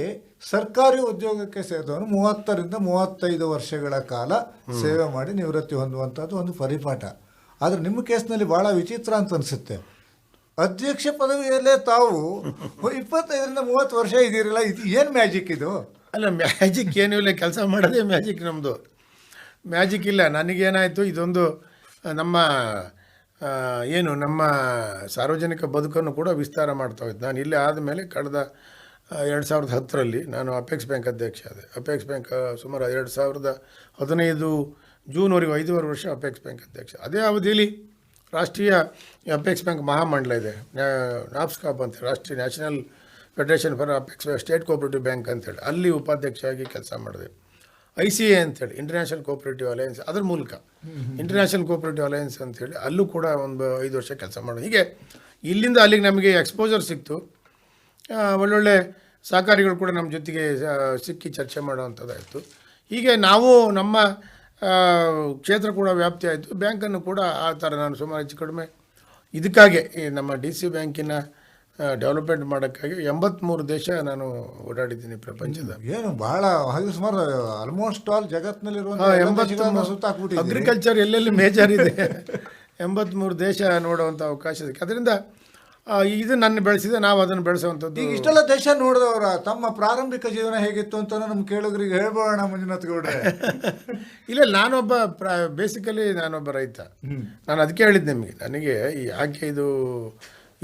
ಸರ್ಕಾರಿ ಉದ್ಯೋಗಕ್ಕೆ ಸೇರಿದವನು ಮೂವತ್ತರಿಂದ ಮೂವತ್ತೈದು ವರ್ಷಗಳ ಕಾಲ ಸೇವೆ ಮಾಡಿ ನಿವೃತ್ತಿ ಹೊಂದುವಂಥದ್ದು ಒಂದು ಪರಿಪಾಠ. ಆದರೆ ನಿಮ್ಮ ಕೇಸ್ನಲ್ಲಿ ಭಾಳ ವಿಚಿತ್ರ ಅಂತ ಅನಿಸುತ್ತೆ. ಅಧ್ಯಕ್ಷ ಪದವಿಯಲ್ಲೇ ತಾವು ಇಪ್ಪತ್ತೈದರಿಂದ ಮೂವತ್ತು ವರ್ಷ ಇದ್ದೀರಲ್ಲ ಇದು ಏನು ಮ್ಯಾಜಿಕ್ ಇದು? ಅಲ್ಲ ಮ್ಯಾಜಿಕ್ ಏನೂ ಇಲ್ಲ ಕೆಲಸ ಮಾಡೋದೇ ಮ್ಯಾಜಿಕ್ ನಮ್ಮದು ಮ್ಯಾಜಿಕ್ ಇಲ್ಲ ನನಗೇನಾಯಿತು ಇದೊಂದು ನಮ್ಮ ಏನು ನಮ್ಮ ಸಾರ್ವಜನಿಕ ಬದುಕನ್ನು ಕೂಡ ವಿಸ್ತಾರ ಮಾಡ್ತಾ ಹೋಯ್ತು. ನಾನು ಇಲ್ಲೇ ಆದಮೇಲೆ ಕಳೆದ ಎರಡು ಸಾವಿರದ ಹತ್ತರಲ್ಲಿ ನಾನು ಅಪೆಕ್ಸ್ ಬ್ಯಾಂಕ್ ಅಧ್ಯಕ್ಷ ಆದೆ. ಅಪೆಕ್ಸ್ ಬ್ಯಾಂಕ್ ಸುಮಾರು ಎರಡು ಸಾವಿರದ ಹದಿನೈದು ಜೂನ್ವರೆಗೂ ಐದೂವರೆ ವರ್ಷ ಅಪೆಕ್ಸ್ ಬ್ಯಾಂಕ್ ಅಧ್ಯಕ್ಷ. ಅದೇ ಅವಧಿಯಲ್ಲಿ ರಾಷ್ಟ್ರೀಯ ಅಪೆಕ್ಸ್ ಬ್ಯಾಂಕ್ ಮಹಾಮಂಡಲ ಇದೆ. ನಾಪ್ಸ್ಕಾಪ್ ಅಂತೇಳಿ ರಾಷ್ಟ್ರೀಯ national federation for apex state cooperative bank ಅಂತೇಳಿ ಅಲ್ಲಿ ಉಪಾಧ್ಯಕ್ಷರಾಗಿ ಕೆಲಸ ಮಾಡಿದೆ. ಐ ಸಿ ಎ ಅಂತೇಳಿ ಇಂಟರ್ನ್ಯಾಷನಲ್ ಕೋಆಪರೇಟಿವ್ ಅಲಯನ್ಸ್ ಅದ್ರ ಮೂಲಕ. ಇಂಟರ್ನ್ಯಾಷನಲ್ ಕೋಆಪರೇಟಿವ್ ಅಲಯನ್ಸ್ ಅಂತೇಳಿ ಅಲ್ಲೂ ಕೂಡ ಒಂದು ಐದು ವರ್ಷ ಕೆಲಸ ಮಾಡೋದು. ಹೀಗೆ ಇಲ್ಲಿಂದ ಅಲ್ಲಿಗೆ ನಮಗೆ ಎಕ್ಸ್ಪೋಜರ್ ಸಿಕ್ತು. ಒಳ್ಳೊಳ್ಳೆ ಸಹಕಾರಿಗಳು ಕೂಡ ನಮ್ಮ ಜೊತೆಗೆ ಸಿಕ್ಕಿ ಚರ್ಚೆ ಮಾಡೋವಂಥದ್ದಾಯಿತು. ಹೀಗೆ ನಾವು ನಮ್ಮ ಕ್ಷೇತ್ರ ಕೂಡ ವ್ಯಾಪ್ತಿ ಆಯಿತು. ಬ್ಯಾಂಕನ್ನು ಕೂಡ ಆ ಥರ ನಾನು ಸುಮಾರು ಹೆಚ್ಚು ಕಡಿಮೆ ಇದಕ್ಕಾಗೆ ನಮ್ಮ ಡಿ ಸಿ ಬ್ಯಾಂಕಿನ ಡೆವಲಪ್ಮೆಂಟ್ ಮಾಡೋಕ್ಕಾಗಿ ಎಂಬತ್ತ್ಮೂರು ದೇಶ ನಾನು ಓಡಾಡಿದ್ದೀನಿ ಪ್ರಪಂಚದ. ಏನು ಬಹಳ ಹಾಗೆ ಸುಮಾರು ಆಲ್ಮೋಸ್ಟ್ ಆಲ್ ಜಗತ್ತಿನಲ್ಲಿರುವ ಅಗ್ರಿಕಲ್ಚರ್ ಎಲ್ಲೆಲ್ಲಿ ಮೇಜರ್ ಇದೆ? ಎಂಬತ್ತ್ಮೂರು ದೇಶ ನೋಡುವಂಥ ಅವಕಾಶ ಇದೆ ಅದರಿಂದ ಇದು ನನ್ನ ಬೆಳೆಸಿದೆ ನಾವು ಅದನ್ನು ಬೆಳೆಸುವಂಥದ್ದು ಈಗ ಇಷ್ಟೆಲ್ಲ ದೇಶ ನೋಡಿದವರ ತಮ್ಮ ಪ್ರಾರಂಭಿಕ ಜೀವನ ಹೇಗಿತ್ತು ಅಂತ ನಮ್ಮ ಕೇಳುಗರಿಗೆ ಹೇಳ್ಬೋಣ ಮಂಜುನಾಥ್ ಗೌಡ್ರೆ? ಇಲ್ಲ ನಾನೊಬ್ಬ ಪ್ರ ಬೇಸಿಕಲಿ ನಾನೊಬ್ಬ ರೈತ. ನಾನು ಅದಕ್ಕೆ ಹೇಳಿದ್ದು ನಿಮಗೆ. ನನಗೆ ಈ ಯಾಕೆ ಇದು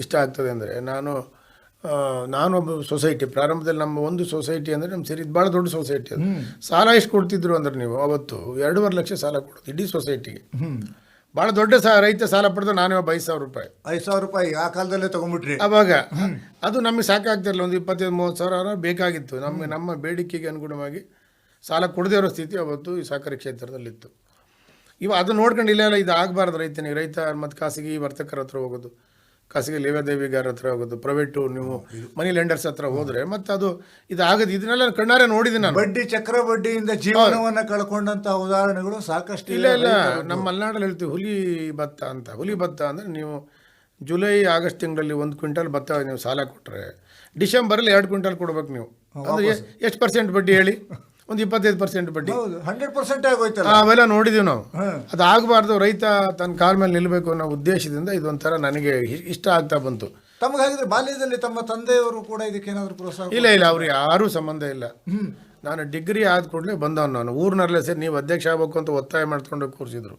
ಇಷ್ಟ ಆಗ್ತದೆ ಅಂದರೆ ನಾನು ನಾನೊಬ್ಬ ಸೊಸೈಟಿ ಪ್ರಾರಂಭದಲ್ಲಿ ನಮ್ಮ ಒಂದು ಸೊಸೈಟಿ ಅಂದರೆ ನಮ್ಮ ಸೇರಿದ ಭಾಳ ದೊಡ್ಡ ಸೊಸೈಟಿ ಅದು. ಸಾಲ ಎಷ್ಟು ಕೊಡ್ತಿದ್ರು ಅಂದ್ರೆ ನೀವು ಅವತ್ತು ಎರಡೂವರೆ ಲಕ್ಷ ಸಾಲ ಕೊಡೋದು ಇಡೀ ಸೊಸೈಟಿಗೆ. ಭಾಳ ದೊಡ್ಡ ಸಾ ರೈತ ಸಾಲ ಪಡೆದ ನಾನೇ ಒಬ್ಬ ಐದು ಸಾವಿರ ರೂಪಾಯಿ. ಐದು ಸಾವಿರ ರೂಪಾಯಿ ಆ ಕಾಲದಲ್ಲೇ ತೊಗೊಂಡ್ಬಿಟ್ರಿ. ಅವಾಗ ಅದು ನಮಗೆ ಸಾಕಾಗ್ತಿರಲಿಲ್ಲ ಒಂದು ಇಪ್ಪತ್ತೈದು ಮೂವತ್ತು ಸಾವಿರ ಬೇಕಾಗಿತ್ತು. ನಮಗೆ ನಮ್ಮ ಬೇಡಿಕೆಗೆ ಅನುಗುಣವಾಗಿ ಸಾಲ ಕೊಡದೇ ಇರೋ ಸ್ಥಿತಿ ಅವತ್ತು ಈ ಸಹಕಾರಿ ಕ್ಷೇತ್ರದಲ್ಲಿತ್ತು. ಇವ ಅದು ನೋಡ್ಕೊಂಡು ಇಲ್ಲ ಇಲ್ಲ ಇದು ಆಗಬಾರ್ದು ರೈತನಿಗೆ. ರೈತ ಮತ್ತು ಖಾಸಗಿ ವರ್ತಕರ ಹತ್ರ ಹೋಗೋದು. ಖಾಸಗಿ ಲೇವಾದೇವಿಗಾರ ಹತ್ರ ಹೋಗೋದು ಪ್ರೈವೇಟು ನೀವು ಮನಿ ಲೆಂಡರ್ಸ್ ಹತ್ರ ಹೋದ್ರೆ ಮತ್ತೆ ಅದು ಇದು ಆಗದು ಇದನ್ನೆಲ್ಲ ಕಣ್ಣಾರೆ ನೋಡಿದೆ ನಾನು. ಬಡ್ಡಿ ಚಕ್ರ ಬಡ್ಡಿಯಿಂದ ಜೀವನವನ್ನು ಕಳ್ಕೊಂಡಂತಹ ಉದಾಹರಣೆಗಳು ಸಾಕಷ್ಟು ಇಲ್ಲ ಇಲ್ಲ. ನಮ್ಮ ಮಲೆನಾಡಲ್ಲಿ ಹೇಳ್ತೀವಿ ಹುಲಿ ಭತ್ತ ಅಂತ. ಹುಲಿ ಭತ್ತ ಅಂದರೆ ನೀವು ಜುಲೈ ಆಗಸ್ಟ್ ತಿಂಗಳಲ್ಲಿ ಒಂದು ಕ್ವಿಂಟಲ್ ಭತ್ತ ನೀವು ಸಾಲ ಕೊಟ್ಟರೆ ಡಿಸೆಂಬರಲ್ಲಿ ಎರಡು ಕ್ವಿಂಟಲ್ ಕೊಡ್ಬೇಕು ನೀವು. ಅಂದರೆ ಎಷ್ಟು ಪರ್ಸೆಂಟ್ ಬಡ್ಡಿ ಹೇಳಿ? ಒಂದು ಇಪ್ಪತ್ತೈದು ಪರ್ಸೆಂಟ್ ಬಡ್ಡಿ. ಹಂಡ್ರೆಡ್ ಪರ್ಸೆಂಟ್ ಆಗೋಯ್ತಲ್ಲ ಅವೆಲ್ಲ ನೋಡಿದೀವಿ ನಾವು. ಅದು ಆಗಬಾರ್ದು ರೈತ ತನ್ನ ಕಾಲ ಮೇಲೆ ನಿಲ್ಲಬೇಕು ಅನ್ನೋ ಉದ್ದೇಶದಿಂದ ಇದೊಂಥರ ನನಗೆ ಇಷ್ಟ ಆಗ್ತಾ ಬಂತು. ತಮಗೆ ಹಾಗಿದ್ರೆ ಬಾಲ್ಯದಲ್ಲಿ ತಮ್ಮ ತಂದೆಯವರು ಕೂಡ ಇದಕ್ಕೆ ಏನಾದರೂ ಪ್ರೋತ್ಸಾಹ ಇಲ್ಲ ಇಲ್ಲ ಅವ್ರು ಯಾರೂ ಸಂಬಂಧ ಇಲ್ಲ. ನಾನು ಡಿಗ್ರಿ ಆದ ಕೂಡಲೇ ಬಂದವನು ನಾನು. ಊರಿನಲ್ಲೇ ಸೇರಿ ನೀವು ಅಧ್ಯಕ್ಷ ಆಗಬೇಕು ಅಂತ ಒತ್ತಾಯ ಮಾಡ್ಕೊಂಡು ಕೂರಿಸಿದ್ರು.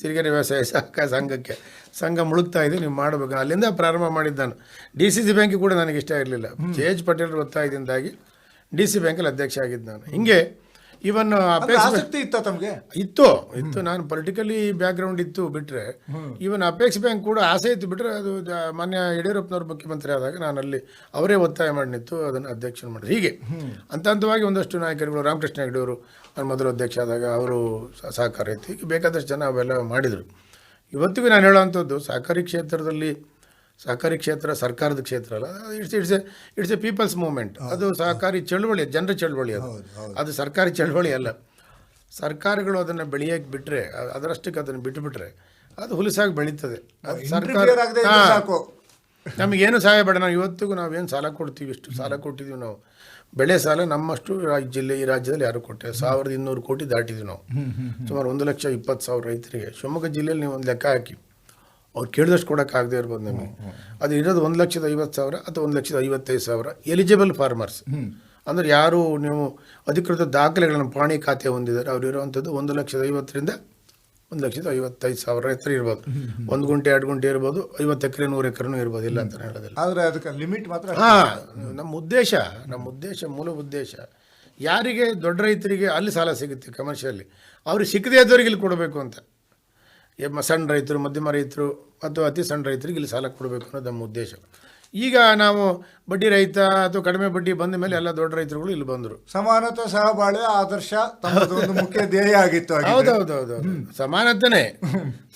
ಸಿರಿಗೆರೆ ವ್ಯವಸಾಯ ಸಹಕಾರ ಸಂಘಕ್ಕೆ. ಸಂಘ ಮುಳುಗ್ತಾ ಇದೆ ನೀವು ಮಾಡಬೇಕು. ಅಲ್ಲಿಂದ ಪ್ರಾರಂಭ ಮಾಡಿದ್ದಾನು ನಾನು. ಡಿ ಸಿ ಸಿ ಬ್ಯಾಂಕಿಗೆ ಕೂಡ ನನಗೆ ಇಷ್ಟ ಇರಲಿಲ್ಲ. ಜೆ ಎಚ್ ಪಟೇಲ್ ಒತ್ತಾಯದಿಂದಾಗಿ ಡಿ ಸಿ ಬ್ಯಾಂಕಲ್ಲಿ ಅಧ್ಯಕ್ಷ ಆಗಿದ್ದು ನಾನು. ಹಿಂಗೆ ಇವನ್ ಆಸಕ್ತಿ ಇತ್ತ ತಮಗೆ? ಇತ್ತು ಇತ್ತು. ನಾನು ಪೊಲಿಟಿಕಲಿ ಬ್ಯಾಕ್ಗ್ರೌಂಡ್ ಇತ್ತು ಬಿಟ್ರೆ ಇವನ್ ಅಪೇಕ್ಷ ಬ್ಯಾಂಕ್ ಕೂಡ ಆಸೆ ಇತ್ತು ಬಿಟ್ರೆ ಅದು ಮಾನ್ಯ ಯಡಿಯೂರಪ್ಪನವ್ರ ಮುಖ್ಯಮಂತ್ರಿ ಆದಾಗ ನಾನು ಅಲ್ಲಿ ಅವರೇ ಒತ್ತಾಯ ಮಾಡಿ ನಿಂತು ಅದನ್ನು ಅಧ್ಯಕ್ಷನ ಮಾಡಿದ್ರು. ಹೀಗೆ ಅಂತ ಹಂತವಾಗಿ ಒಂದಷ್ಟು ನಾಯಕರುಗಳು ರಾಮಕೃಷ್ಣ ಯಡಿಯೂರು ಅವರು ನಾನು ಮೊದಲು ಅಧ್ಯಕ್ಷ ಆದಾಗ ಅವರು ಸಹಕಾರ ಇತ್ತು ಹೀಗೆ ಬೇಕಾದಷ್ಟು ಜನ ಅವೆಲ್ಲ ಮಾಡಿದರು. ಇವತ್ತಿಗೂ ನಾನು ಹೇಳೋವಂಥದ್ದು ಸಹಕಾರಿ ಕ್ಷೇತ್ರದಲ್ಲಿ ಸಹಕಾರಿ ಕ್ಷೇತ್ರ ಸರ್ಕಾರದ ಕ್ಷೇತ್ರ ಅಲ್ಲ. It's it's a it's a people's movement ಅದು ಸಹಕಾರಿ ಚಳುವಳಿ ಜನರ ಚಳುವಳಿ ಅದು. ಅದು ಸರ್ಕಾರಿ ಚಳುವಳಿ ಅಲ್ಲ. ಸರ್ಕಾರಗಳು ಅದನ್ನು ಬೆಳೆಯಕ್ಕೆ ಬಿಟ್ಟರೆ ಅದರಷ್ಟಕ್ಕೆ ಅದನ್ನು ಬಿಟ್ಟುಬಿಟ್ರೆ ಅದು ಹುಲಸಾಗಿ ಬೆಳೀತದೆ. ಅದು ಸರ್ಕಾರ. ನಮಗೇನು ಸಹಾಯ ಬೇಡ ನಾವು ಇವತ್ತಿಗೂ ನಾವೇನು ಸಾಲ ಕೊಡ್ತೀವಿ ಇಷ್ಟು ಸಾಲ ಕೊಟ್ಟಿದ್ದೀವಿ ನಾವು. ಬೆಳೆ ಸಾಲ ನಮ್ಮಷ್ಟು ರಾಜ್ಯ ಜಿಲ್ಲೆ ಈ ರಾಜ್ಯದಲ್ಲಿ ಯಾರು ಕೊಟ್ಟೆ? ಸಾವಿರದ ಇನ್ನೂರು ಕೋಟಿ ದಾಟಿದ್ವಿ ನಾವು. ಸುಮಾರು ಒಂದು ಲಕ್ಷ ಇಪ್ಪತ್ತು ಸಾವಿರ ರೈತರಿಗೆ. ಶಿವಮೊಗ್ಗ ಜಿಲ್ಲೆಯಲ್ಲಿ ನೀವು ಒಂದು ಲೆಕ್ಕ ಹಾಕಿ. ಅವ್ರು ಕೇಳಿದಷ್ಟು ಕೊಡೋಕ್ಕಾಗದೇ ಇರ್ಬೋದು ನಿಮಗೆ. ಅದು ಇರೋದು ಒಂದು ಲಕ್ಷದ ಐವತ್ತು ಸಾವಿರ ಅಥವಾ ಒಂದು ಲಕ್ಷದ ಐವತ್ತೈದು ಸಾವಿರ ಎಲಿಜಿಬಲ್ ಫಾರ್ಮರ್ಸ್ ಅಂದರೆ ಯಾರು ನೀವು ಅಧಿಕೃತ ದಾಖಲೆಗಳನ್ನು ಪಾಣಿ ಖಾತೆ ಹೊಂದಿದ್ದಾರೆ ಅವ್ರು ಇರುವಂಥದ್ದು ಒಂದು ಲಕ್ಷದ ಐವತ್ತರಿಂದ ಒಂದು ಲಕ್ಷದ ಐವತ್ತೈದು ಸಾವಿರ ರೈತರು ಇರ್ಬೋದು. ಒಂದು ಗುಂಟೆ ಎರಡು ಗುಂಟೆ ಇರ್ಬೋದು ಐವತ್ತು ಎಕರೆ ನೂರು ಎಕರೆನೂ ಇರ್ಬೋದು ಇಲ್ಲ ಅಂತ ಹೇಳೋದಿಲ್ಲ. ಆದರೆ ಅದಕ್ಕೆ ಲಿಮಿಟ್ ಮಾತ್ರ ಹಾಂ ನಮ್ಮ ಉದ್ದೇಶ ನಮ್ಮ ಉದ್ದೇಶ ಮೂಲ ಉದ್ದೇಶ ಯಾರಿಗೆ ದೊಡ್ಡ ರೈತರಿಗೆ ಅಲ್ಲಿ ಸಾಲ ಸಿಗುತ್ತೆ ಕಮರ್ಷಿಯಲಿ ಅವ್ರಿಗೆ ಸಿಕ್ಕದೇ ಇದ್ದವ್ರಿಗೆ ಇಲ್ಲಿ ಕೊಡಬೇಕು ಅಂತ. ಸಣ್ಣ ರೈತರು, ಮಧ್ಯಮ ರೈತರು ಅಥವಾ ಅತಿ ಸಣ್ಣ ರೈತರಿಗೆ ಇಲ್ಲಿ ಸಾಲ ಕೊಡಬೇಕು ಅನ್ನೋದು ನಮ್ಮ ಉದ್ದೇಶ. ಈಗ ನಾವು ಬಡ್ಡಿ ರಹಿತ ಅಥವಾ ಕಡಿಮೆ ಬಡ್ಡಿ ಬಂದ ಮೇಲೆ ಎಲ್ಲ ದೊಡ್ಡ ರೈತರುಗಳು ಇಲ್ಲಿ ಬಂದರು. ಸಮಾನತೆ ಸಹಬಾಳ್ವೆ ಆದರ್ಶ ಒಂದು ಮುಖ್ಯ ಧ್ಯೇಯ ಆಗಿತ್ತು. ಹೌದೌದೌದು. ಸಮಾನತೆನೇ.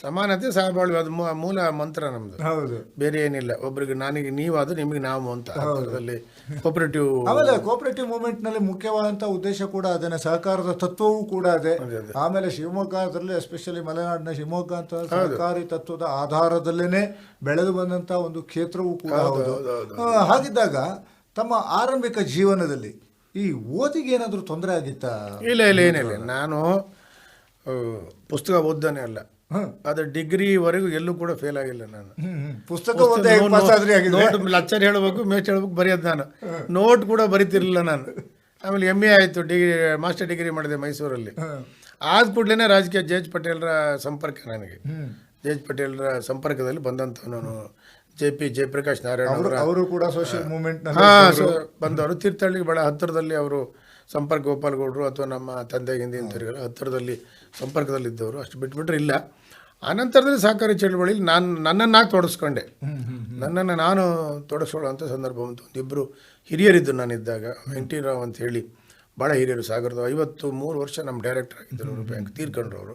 ಸಮಾನತೆ ಸಹಬಾಳ್ವೆ ಅದು ಮೂಲ ಮಂತ್ರ ನಮ್ದು. ಹೌದು. ಬೇರೆ ಏನಿಲ್ಲ. ಒಬ್ಬರಿಗೆ ನನಗೆ ಅದು ನಿಮಗೆ ನಾವು ಅಂತ ಅದರಲ್ಲಿ ಕೋಪರೇಟಿವ್ ಆಮೇಲೆ ಕೋಪರೇಟಿವ್ ಮೂವ್ಮೆಂಟ್ನಲ್ಲಿ ಮುಖ್ಯವಾದಂತಹ ಉದ್ದೇಶ ಕೂಡ ಅದೇನೆ ಸಹಕಾರದ ತತ್ವವೂ ಕೂಡ ಅದೇ. ಆಮೇಲೆ ಶಿವಮೊಗ್ಗದಲ್ಲಿ ಎಸ್ಪೆಷಲಿ ಮಲೆನಾಡಿನ ಶಿವಮೊಗ್ಗ ಅಂತ ಸಹಕಾರಿ ತತ್ವದ ಆಧಾರದಲ್ಲೇನೆ ಬೆಳೆದು ಬಂದಂತ ಒಂದು ಕ್ಷೇತ್ರವೂ ಕೂಡ ಹೌದು ಆ, ಹಾಗಿದ್ದಾಗ ತಮ್ಮ ಆರಂಭಿಕ ಜೀವನದಲ್ಲಿ ಈ ಓದಿಗೆ ಏನಾದರೂ ತೊಂದರೆ ಆಗಿತ್ತಾ? ಇಲ್ಲ ಇಲ್ಲ ಏನಿಲ್ಲ. ನಾನು ಪುಸ್ತಕ ಓದ್ದಾನೆ ಅಲ್ಲ. ಅದು ಡಿಗ್ರಿವರೆಗೂ ಎಲ್ಲೂ ಕೂಡ ಫೇಲ್ ಆಗಿಲ್ಲ ನಾನು. ಪುಸ್ತಕ ಲಚ್ಚರ್ ಮೇಚ್ ಹೇಳ್ಬೇಕು ಮೇಸ್ಟ್ ಹೇಳ್ಬೇಕು ಬರೆಯೋದು ನಾನು. ನೋಟ್ ಕೂಡ ಬರಿತಿರ್ಲಿಲ್ಲ ನಾನು. ಆಮೇಲೆ ಎಂ ಎ ಆಯಿತು ಡಿಗ್ರಿ ಮಾಸ್ಟರ್ ಡಿಗ್ರಿ ಮಾಡಿದೆ ಮೈಸೂರಲ್ಲಿ. ಆದ ಕೂಡಲೇ ರಾಜಕೀಯ ಜೆ ಎಚ್ ಪಟೇಲ್ರ ಸಂಪರ್ಕ ನನಗೆ. ಜೆ ಎಚ್ ಪಟೇಲ್ರ ಸಂಪರ್ಕದಲ್ಲಿ ಬಂದಂಥ ನಾನು. ಜೆ ಪಿ ಜಯಪ್ರಕಾಶ್ ನಾರಾಯಣ ಅವರು ಅವರು ಕೂಡ ಸೋಷಿಯಲ್ ಮೂವ್ಮೆಂಟ್ ಬಂದವರು. ತೀರ್ಥಹಳ್ಳಿಗೆ ಬಹಳ ಹತ್ತಿರದಲ್ಲಿ ಅವರು ಸಂಪರ್ಕ ಗೋಪಾಲ್ಗೌಡರು ಅಥವಾ ನಮ್ಮ ತಂದೆ ಹಿಂದಿನ ತಿರುಗಲ್ಲ ಹತ್ತಿರದಲ್ಲಿ ಸಂಪರ್ಕದಲ್ಲಿದ್ದವರು. ಅಷ್ಟು ಬಿಟ್ಬಿಟ್ರೆ ಇಲ್ಲ. ಆನಂತರದಲ್ಲಿ ಸಹಕಾರಿ ಚಳುವಳಿಯಲ್ಲಿ ನಾನು ನನ್ನನ್ನು ತೊಡಸ್ಕೊಂಡೆ. ನನ್ನನ್ನು ನಾನು ತೊಡಗಿಸ್ಕೊಳ್ಳುವಂಥ ಸಂದರ್ಭ ಬಂತು. ಒಂದಿಬ್ಬರು ಹಿರಿಯರಿದ್ದು ನಾನಿದ್ದಾಗ. ಎನ್ ಟಿ ರಾವ್ ಅಂತ ಹೇಳಿ ಭಾಳ ಹಿರಿಯರು. ಸಾಗರದ ಐವತ್ತು ಮೂರು ವರ್ಷ ನಮ್ಮ ಡೈರೆಕ್ಟರ್ ಆಗಿದ್ದರು ಅವರು ಬ್ಯಾಂಕ್ ತೀರ್ಕೊಂಡ್ರವರು. ಅವರು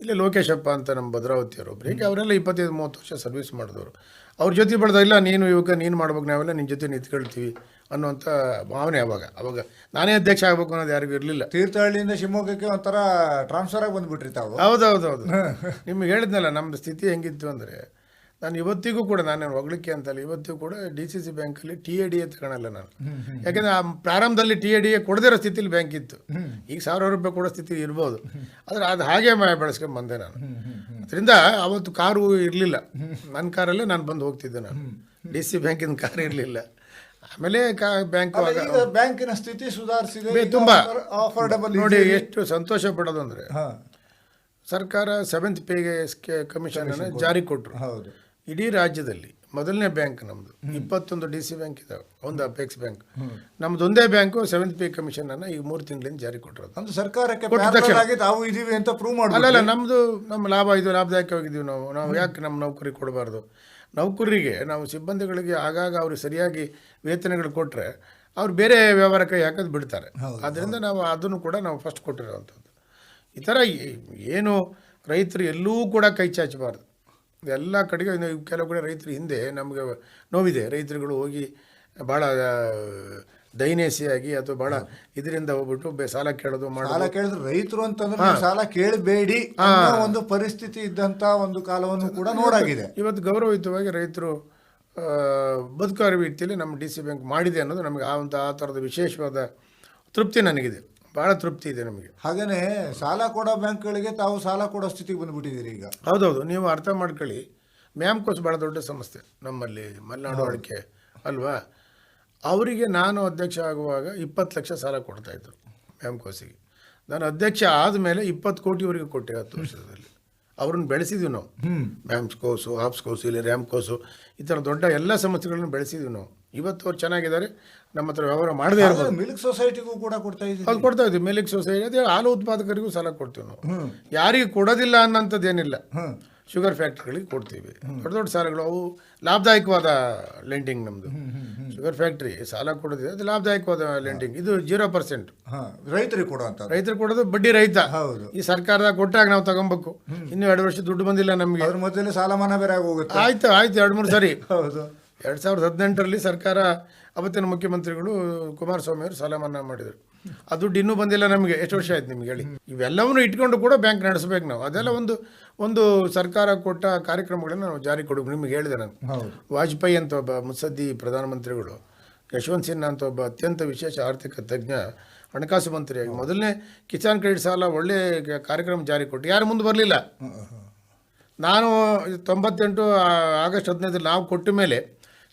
ಇಲ್ಲೇ ಲೋಕೇಶಪ್ಪ ಅಂತ ನಮ್ಮ ಭದ್ರಾವತಿಯವರು ಒಬ್ಬರು ಹೀಗೆ ಅವರೆಲ್ಲ ಇಪ್ಪತ್ತೈದು ಮೂವತ್ತು ವರ್ಷ ಸರ್ವಿಸ್ ಮಾಡಿದವರು. ಅವ್ರ ಜೊತೆ ಬೆಳೆದ ಇಲ್ಲ ನೀನು ಇವಾಗ ನೀನು ಮಾಡ್ಬೇಕು ನಾವೆಲ್ಲ ನಿನ್ನ ಜೊತೆ ನಿಂತ್ಕೊಳ್ತೀವಿ ಅನ್ನುವಂಥ ಭಾವನೆ ಅವಾಗ. ಅವಾಗ ನಾನೇ ಅಧ್ಯಕ್ಷ ಆಗಬೇಕು ಅನ್ನೋದು ಯಾರಿಗೂ ಇರಲಿಲ್ಲ. ತೀರ್ಥಹಳ್ಳಿಯಿಂದ ಶಿವಮೊಗ್ಗಕ್ಕೆ ಒಂಥರ ಟ್ರಾನ್ಸ್ಫರ್ ಆಗಿ ಬಂದ್ಬಿಟ್ರಿ ತಾವು. ಹೌದು ನಿಮ್ಗೆ ಹೇಳಿದ್ನಲ್ಲ ನಮ್ಮ ಸ್ಥಿತಿ ಹೆಂಗಿತ್ತು ಅಂದರೆ ನಾನು ಇವತ್ತಿಗೂ ಕೂಡ ನಾನು ಹೊಗಳಿಕೆ ಅಂತಲ್ಲ ಇವತ್ತಿಗೂ ಕೂಡ ಡಿ ಸಿ ಸಿ ಬ್ಯಾಂಕಲ್ಲಿ ಟಿ ಎ ಡಿ ಎ ತಗೊಳಲ್ಲ ನಾನು. ಯಾಕೆಂದರೆ ಆ ಪ್ರಾರಂಭದಲ್ಲಿ ಟಿ ಎ ಡಿ ಎ ಕೊಡದಿರೋ ಸ್ಥಿತಿಲಿ ಬ್ಯಾಂಕ್ ಇತ್ತು. ಈಗ ಸಾವಿರ ರೂಪಾಯಿ ಕೊಡೋ ಸ್ಥಿತಿ ಇರ್ಬೋದು. ಆದರೆ ಅದು ಹಾಗೆ ಮಾಯ ಬೆಳೆಸ್ಕೊಂಡ್ ಬಂದೆ ನಾನು. ಅದರಿಂದ ಅವತ್ತು ಕಾರು ಇರಲಿಲ್ಲ. ನನ್ನ ಕಾರಲ್ಲೇ ನಾನು ಬಂದು ಹೋಗ್ತಿದ್ದೆ ನಾನು. ಡಿ ಸಿ ಬ್ಯಾಂಕಿನ ಕಾರ್ ಇರಲಿಲ್ಲ. ಆಮೇಲೆ ಕಾ ಬ್ಯಾಂಕ್ ಬ್ಯಾಂಕಿನ ಸ್ಥಿತಿ ಸುಧಾರಿಸಿದೆ ತುಂಬ ಅಫೋರ್ಡಬಲ್ ನೋಡಿ ಎಷ್ಟು ಸಂತೋಷ ಪಡೋದು ಅಂದರೆ ಸರ್ಕಾರ ಸೆವೆಂತ್ ಪೇಗೆ ಕಮಿಷನ್ ಜಾರಿ ಕೊಟ್ಟರು ಹೌದು. ಇಡೀ ರಾಜ್ಯದಲ್ಲಿ ಮೊದಲನೇ ಬ್ಯಾಂಕ್ ನಮ್ಮದು ಇಪ್ಪತ್ತೊಂದು ಡಿ ಸಿ ಬ್ಯಾಂಕ್ ಇದಾವೆ ಒಂದು ಅಪೆಕ್ಸ್ ಬ್ಯಾಂಕ್. ನಮ್ದು ಒಂದೇ ಬ್ಯಾಂಕು ಸೆವೆಂತ್ ಪಿ ಕಮಿಷನ್ ಅನ್ನ ಈಗ ಮೂರು ತಿಂಗಳಿಂದ ಜಾರಿ ಕೊಟ್ಟಿರೋದು. ನಮ್ಮ ಸರ್ಕಾರಕ್ಕೆ ನಾವು ಇದೀವಿ ಅಂತ ಪ್ರೂವ್ ಮಾಡಿ ಅಲ್ಲ ನಮ್ಮದು ನಮ್ಮ ಲಾಭ ಇದು ಲಾಭದಾಯಕವಾಗಿದ್ದೀವಿ ನಾವು. ನಾವು ಯಾಕೆ ನಮ್ಮ ನೌಕರಿ ಕೊಡಬಾರ್ದು? ನೌಕರಿಗೆ ನಾವು ಸಿಬ್ಬಂದಿಗಳಿಗೆ ಆಗಾಗ ಅವ್ರಿಗೆ ಸರಿಯಾಗಿ ವೇತನಗಳು ಕೊಟ್ಟರೆ ಅವ್ರು ಬೇರೆ ವ್ಯವಹಾರಕ್ಕೆ ಯಾಕಂದು ಬಿಡ್ತಾರೆ. ಅದರಿಂದ ನಾವು ಅದನ್ನು ಕೂಡ ನಾವು ಫಸ್ಟ್ ಕೊಟ್ಟಿರೋವಂಥದ್ದು. ಈ ಥರ ಏನು ರೈತರು ಎಲ್ಲೂ ಕೂಡ ಕೈ ಚಾಚಬಾರ್ದು. ಎಲ್ಲ ಕಡೆಗೆ ಕೆಲವು ಕಡೆ ರೈತರು ಹಿಂದೆ ನಮಗೆ ನೋವಿದೆ. ರೈತರುಗಳು ಹೋಗಿ ಭಾಳ ದೈನೇಸಿಯಾಗಿ ಅಥವಾ ಭಾಳ ಇದರಿಂದ ಹೋಗ್ಬಿಟ್ಟು ಸಾಲ ಕೇಳೋದು ಮಾಡೋದು. ಸಾಲ ಕೇಳಿದ್ರೆ ರೈತರು ಅಂತಂದ್ರೆ ಸಾಲ ಕೇಳಬೇಡಿ ಒಂದು ಪರಿಸ್ಥಿತಿ ಇದ್ದಂತ ಒಂದು ಕಾಲವನ್ನು ಕೂಡ ನೋಡಾಗಿದೆ. ಇವತ್ತು ಗೌರವಯುತವಾಗಿ ರೈತರು ಆ, ಬದುಕುವ ರೀತಿಯಲ್ಲಿ ನಮ್ಮ ಡಿ ಸಿ ಬ್ಯಾಂಕ್ ಮಾಡಿದೆ ಅನ್ನೋದು ನಮಗೆ ಆ ಒಂದು ಆ ಥರದ ವಿಶೇಷವಾದ ತೃಪ್ತಿ ನನಗಿದೆ. ಭಾಳ ತೃಪ್ತಿ ಇದೆ ನಮಗೆ. ಹಾಗೇನೇ ಸಾಲ ಕೊಡೋ ಬ್ಯಾಂಕ್ಗಳಿಗೆ ತಾವು ಸಾಲ ಕೊಡೋ ಸ್ಥಿತಿಗೆ ಬಂದ್ಬಿಟ್ಟಿದ್ದೀರಿ ಈಗ. ಹೌದೌದು ನೀವು ಅರ್ಥ ಮಾಡ್ಕೊಳ್ಳಿ. ಮ್ಯಾಮ್ಕೋಸ್ ಭಾಳ ದೊಡ್ಡ ಸಂಸ್ಥೆ ನಮ್ಮಲ್ಲಿ ಮಲೆನಾಡು ಅಡಿಕೆ ಅಲ್ವಾ? ಅವರಿಗೆ ನಾನು ಅಧ್ಯಕ್ಷ ಆಗುವಾಗ ಇಪ್ಪತ್ತು ಲಕ್ಷ ಸಾಲ ಕೊಡ್ತಾಯಿದ್ರು ಮ್ಯಾಮ್ಕೋಸಿಗೆ. ನಾನು ಅಧ್ಯಕ್ಷ ಆದಮೇಲೆ ಇಪ್ಪತ್ತು ಕೋಟಿವರೆಗೆ ಕೊಟ್ಟೆ ಹತ್ತು ವರ್ಷದಲ್ಲಿ. ಅವ್ರನ್ನ ಬೆಳೆಸಿದ್ವಿ ನಾವು. ಮ್ಯಾಮ್ಸ್ ಕೋಸು ಹಾಪ್ಸ್ ಕೋಸು ಇಲ್ಲಿ ರ್ಯಾಮ್ ಕೋಸು ಈ ಥರ ದೊಡ್ಡ ಎಲ್ಲ ಸಮಸ್ಯೆಗಳನ್ನು ಬೆಳೆಸಿದ್ವಿ ನಾವು. ಇವತ್ತು ಅವ್ರು ಚೆನ್ನಾಗಿದ್ದಾರೆ. ನಮ್ಮ ಹತ್ರ ವ್ಯವಹಾರ ಮಾಡದೇ ಇರ್ಬೋದು. ಮಿಲ್ಕ್ ಸೊಸೈಟಿಗೂ ಕೂಡ ಕೊಡ್ತಾ ಇದ್ದೀವಿ ಅದು ಕೊಡ್ತಾ ಇದ್ದೀವಿ. ಮಿಲ್ಕ್ ಸೊಸೈಟಿ ಅದೇ ಹಾಲು ಉತ್ಪಾದಕರಿಗೂ ಸಾಲ ಕೊಡ್ತೀವಿ ನಾವು. ಯಾರಿಗೆ ಕೊಡೋದಿಲ್ಲ ಅನ್ನೋಂಥದ್ದು ಏನಿಲ್ಲ. ಶುಗರ್ ಫ್ಯಾಕ್ಟ್ರಿಗಳಿಗೆ ಕೊಡ್ತೀವಿ. ದೊಡ್ಡ ದೊಡ್ಡ ಸಾಲಗಳು ಅವು ಲಾಭದಾಯಕವಾದ ಲೆಂಡಿಂಗ್ ನಮ್ಮದು ಶುಗರ್ ಫ್ಯಾಕ್ಟ್ರಿ ಸಾಲ ಕೊಡೋದಿದೆ ಅದು ಲಾಭದಾಯಕವಾದ ಲೆಂಡಿಂಗ್ ಇದು ಜೀರೋ ಪರ್ಸೆಂಟ್ ರೈತರಿಗೆ ಕೊಡುವಂತ ರೈತರು ಕೊಡೋದು ಬಡ್ಡಿ ರೈತ. ಹೌದು. ಈ ಸರ್ಕಾರದಾಗ ಕೊಟ್ಟಾಗ ನಾವು ತಗೊಬೇಕು. ಇನ್ನೂ ಎರಡು ವರ್ಷ ದುಡ್ಡು ಬಂದಿಲ್ಲ ನಮಗೆ. ಅದ್ರ ಮಧ್ಯದಲ್ಲಿ ಸಾಲ ಮನ್ನಾ ಬೇರೆ ಆಗೋಗುತ್ತೆ. ಆಯ್ತು ಆಯ್ತು ಎರಡು ಮೂರು ಸರಿ. ಹೌದು. ಎರಡು ಸಾವಿರದ ಹದಿನೆಂಟರಲ್ಲಿ ಸರ್ಕಾರ ಅವತ್ತಿನ ಮುಖ್ಯಮಂತ್ರಿಗಳು ಕುಮಾರಸ್ವಾಮಿ ಅವರು ಸಾಲ ಮನ್ನಾ ಮಾಡಿದರು. ಆ ದುಡ್ಡು ಇನ್ನೂ ಬಂದಿಲ್ಲ ನಮಗೆ. ಎಷ್ಟು ವರ್ಷ ಆಯ್ತು ನಿಮ್ಗೆ ಹೇಳಿ? ಇವೆಲ್ಲವನ್ನು ಇಟ್ಕೊಂಡು ಕೂಡ ಬ್ಯಾಂಕ್ ನಡೆಸಬೇಕು ನಾವು. ಅದೆಲ್ಲ ಒಂದು ಒಂದು ಸರ್ಕಾರ ಕೊಟ್ಟ ಕಾರ್ಯಕ್ರಮಗಳನ್ನು ನಾವು ಜಾರಿ ಕೊಡಬೇಕು. ನಿಮಗೆ ಹೇಳಿದೆ ನಾನು. ವಾಜಪೇಯಿ ಅಂತ ಒಬ್ಬ ಮುತ್ಸದ್ದಿ ಪ್ರಧಾನಮಂತ್ರಿಗಳು ಯಶವಂತ್ ಸಿನ್ಹಾ ಅಂತ ಒಬ್ಬ ಅತ್ಯಂತ ವಿಶೇಷ ಆರ್ಥಿಕ ತಜ್ಞ ಹಣಕಾಸು ಮಂತ್ರಿಯಾಗಿ ಮೊದಲನೇ ಕಿಸಾನ್ ಕ್ರೆಡಿಟ್ ಸಾಲ ಒಳ್ಳೆ ಕಾರ್ಯಕ್ರಮ ಜಾರಿ ಕೊಟ್ಟು ಯಾರು ಮುಂದೆ ಬರಲಿಲ್ಲ. ನಾನು ತೊಂಬತ್ತೆಂಟು ಆಗಸ್ಟ್ ಹದಿನೈದರಲ್ಲಿ ನಾವು ಕೊಟ್ಟ ಮೇಲೆ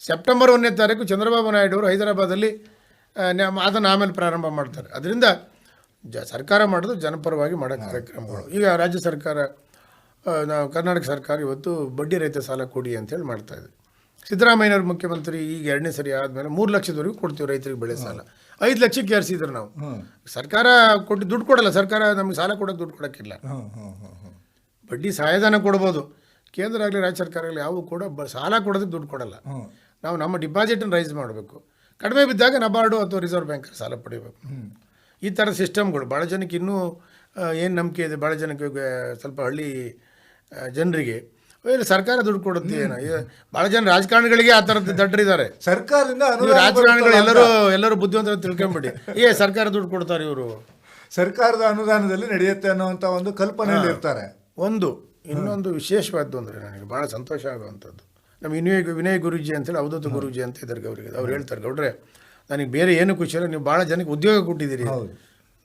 ಸೆಪ್ಟೆಂಬರ್ ಒಂದನೇ ತಾರೀಕು ಚಂದ್ರಬಾಬು ನಾಯ್ಡು ಅವರು ಹೈದರಾಬಾದಲ್ಲಿ ಅದನ್ನು ಆಮೇಲೆ ಪ್ರಾರಂಭ ಮಾಡ್ತಾರೆ. ಅದರಿಂದ ಜ ಸರ್ಕಾರ ಮಾಡೋದು ಜನಪರವಾಗಿ ಮಾಡೋ ಕಾರ್ಯಕ್ರಮಗಳು. ಈಗ ರಾಜ್ಯ ಸರ್ಕಾರ ನಾವು ಕರ್ನಾಟಕ ಸರ್ಕಾರ ಇವತ್ತು ಬಡ್ಡಿ ರೈತ ಸಾಲ ಕೊಡಿ ಅಂತೇಳಿ ಮಾಡ್ತಾ ಇದೆ. ಸಿದ್ದರಾಮಯ್ಯವ್ರ ಮುಖ್ಯಮಂತ್ರಿ ಈಗ ಎರಡನೇ ಸರಿ ಆದಮೇಲೆ ಮೂರು ಲಕ್ಷದವರೆಗೂ ಕೊಡ್ತೀವಿ ರೈತರಿಗೆ ಬೆಳೆ ಸಾಲ. ಐದು ಲಕ್ಷಕ್ಕೆ ಏರಿಸಿದ್ರು ನಾವು. ಸರ್ಕಾರ ಕೊಟ್ಟು ದುಡ್ಡು ಕೊಡಲ್ಲ ಸರ್ಕಾರ ನಮಗೆ ಸಾಲ ಕೊಡೋಕೆ ದುಡ್ಡು ಕೊಡೋಕ್ಕಿಲ್ಲ. ಬಡ್ಡಿ ಸಹಾಯಧನ ಕೊಡ್ಬೋದು. ಕೇಂದ್ರ ಆಗಲಿ ರಾಜ್ಯ ಸರ್ಕಾರ ಆಗಲಿ ಯಾವು ಕೂಡ ಬ ಸಾಲ ಕೊಡೋದಕ್ಕೆ ದುಡ್ಡು ಕೊಡಲ್ಲ. ನಾವು ನಮ್ಮ ಡಿಪಾಸಿಟನ್ನು ರೈಸ್ ಮಾಡಬೇಕು. ಕಡಿಮೆ ಬಿದ್ದಾಗ ನಬಾರ್ಡು ಅಥವಾ ರಿಸರ್ವ್ ಬ್ಯಾಂಕ್ ಸಾಲ ಪಡಿಬೇಕು. ಈ ಥರ ಸಿಸ್ಟಮ್ಗಳು ಭಾಳ ಜನಕ್ಕೆ ಇನ್ನೂ ಏನು ನಂಬಿಕೆ ಇದೆ? ಭಾಳ ಜನಕ್ಕೆ ಸ್ವಲ್ಪ ಹಳ್ಳಿ ಜನರಿಗೆ. ಇಲ್ಲ ಸರ್ಕಾರ ದುಡ್ಡು ಕೊಡುತ್ತೆ ಏನೋ? ಭಾಳ ಜನ ರಾಜಕಾರಣಿಗಳಿಗೆ ಆ ಥರದ ದಡ್ಡರಿದ್ದಾರೆ ಸರ್ಕಾರದಿಂದ ರಾಜಕಾರಣಿಗಳು ಎಲ್ಲರೂ. ಎಲ್ಲರೂ ಬುದ್ಧಿವಂತರ ತಿಳ್ಕೊಂಬಿಡಿ. ಏ ಸರ್ಕಾರ ದುಡ್ಡು ಕೊಡ್ತಾರೆ ಇವರು. ಸರ್ಕಾರದ ಅನುದಾನದಲ್ಲಿ ನಡೆಯುತ್ತೆ ಅನ್ನುವಂಥ ಒಂದು ಕಲ್ಪನೆಯಲ್ಲಿ ಇರ್ತಾರೆ ಒಂದು ಇನ್ನೊಂದು ವಿಶೇಷವಾದ್ದು ಅಂದರೆ ನನಗೆ ಭಾಳ ಸಂತೋಷ ಆಗುವಂಥದ್ದು. ನಮ್ಮ ವಿನಯ ವಿನಯ್ ಗುರೂಜಿ ಅಂತೇಳಿ ಅವಧೂತ ಗುರುಜಿ ಅಂತ ಇದ್ದಾರೆ ಅವರಿಗೆ ಅವ್ರು ಹೇಳ್ತಾರೆ ಗೌಡ್ರೆ ನನಗೆ ಬೇರೆ ಏನು ಖುಷಿ ಇಲ್ಲ ನೀವು ಭಾಳ ಜನಕ್ಕೆ ಉದ್ಯೋಗ ಕೊಟ್ಟಿದ್ದೀರಿ.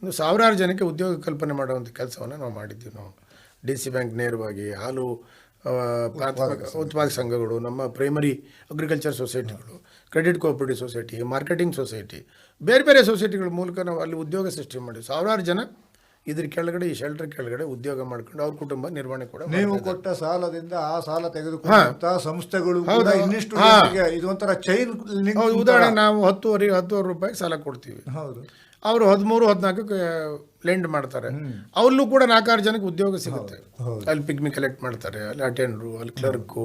ಒಂದು ಸಾವಿರಾರು ಜನಕ್ಕೆ ಉದ್ಯೋಗ ಕಲ್ಪನೆ ಮಾಡುವಂಥ ಕೆಲಸವನ್ನು ನಾವು ಮಾಡಿದ್ದೀವಿ ನಾವು. ಡಿ ಸಿ ಬ್ಯಾಂಕ್ ನೇರವಾಗಿ ಹಾಲು ಪ್ರಾಥಮಿಕ ಉತ್ಪಾದಕ ಸಂಘಗಳು ನಮ್ಮ primary agriculture ಸೊಸೈಟಿಗಳು credit cooperative society marketing society ಬೇರೆ ಬೇರೆ ಸೊಸೈಟಿಗಳ ಮೂಲಕ ನಾವು ಅಲ್ಲಿ ಉದ್ಯೋಗ ಸೃಷ್ಟಿ ಮಾಡಿದ್ವಿ ಸಾವಿರಾರು ಜನ ಇದ್ರ ಕೆಳಗಡೆ ಈ ಶೆಲ್ಟರ್ ಕೆಳಗಡೆ ಉದ್ಯೋಗ ಮಾಡ್ಕೊಂಡು ಅವ್ರ ಕುಟುಂಬ ನಿರ್ವಹಣೆ ಕೂಡ ನೀವು ಕೊಟ್ಟ ಸಾಲದಿಂದ ಆ ಸಾಲ ತೆಗೆದುಕೊಂಡ ಸಂಸ್ಥೆಗಳು. ಇನ್ನಿಷ್ಟು ಇದು ಒಂಥರ ಚೈನ್ ಉದಾಹರಣೆ ನಾವು ಹತ್ತುವರೆ ಹತ್ತುವರೆ ರೂಪಾಯಿ ಸಾಲ ಕೊಡ್ತೀವಿ. ಹೌದು. ಅವರು ಹದಿಮೂರು ಹದಿನಾಲ್ಕಕ್ಕೆ ಲೆಂಡ್ ಮಾಡ್ತಾರೆ. ಅವ್ರಲ್ಲೂ ಕೂಡ ನಾಲ್ಕಾರು ಜನಕ್ಕೆ ಉದ್ಯೋಗ ಸಿಗುತ್ತೆ. ಅಲ್ಲಿ ಪಿಗ್ಮಿ ಕಲೆಕ್ಟ್ ಮಾಡ್ತಾರೆ ಅಲ್ಲಿ ಅಟೆಂಡ್ರು ಅಲ್ಲಿ ಕ್ಲರ್ಕು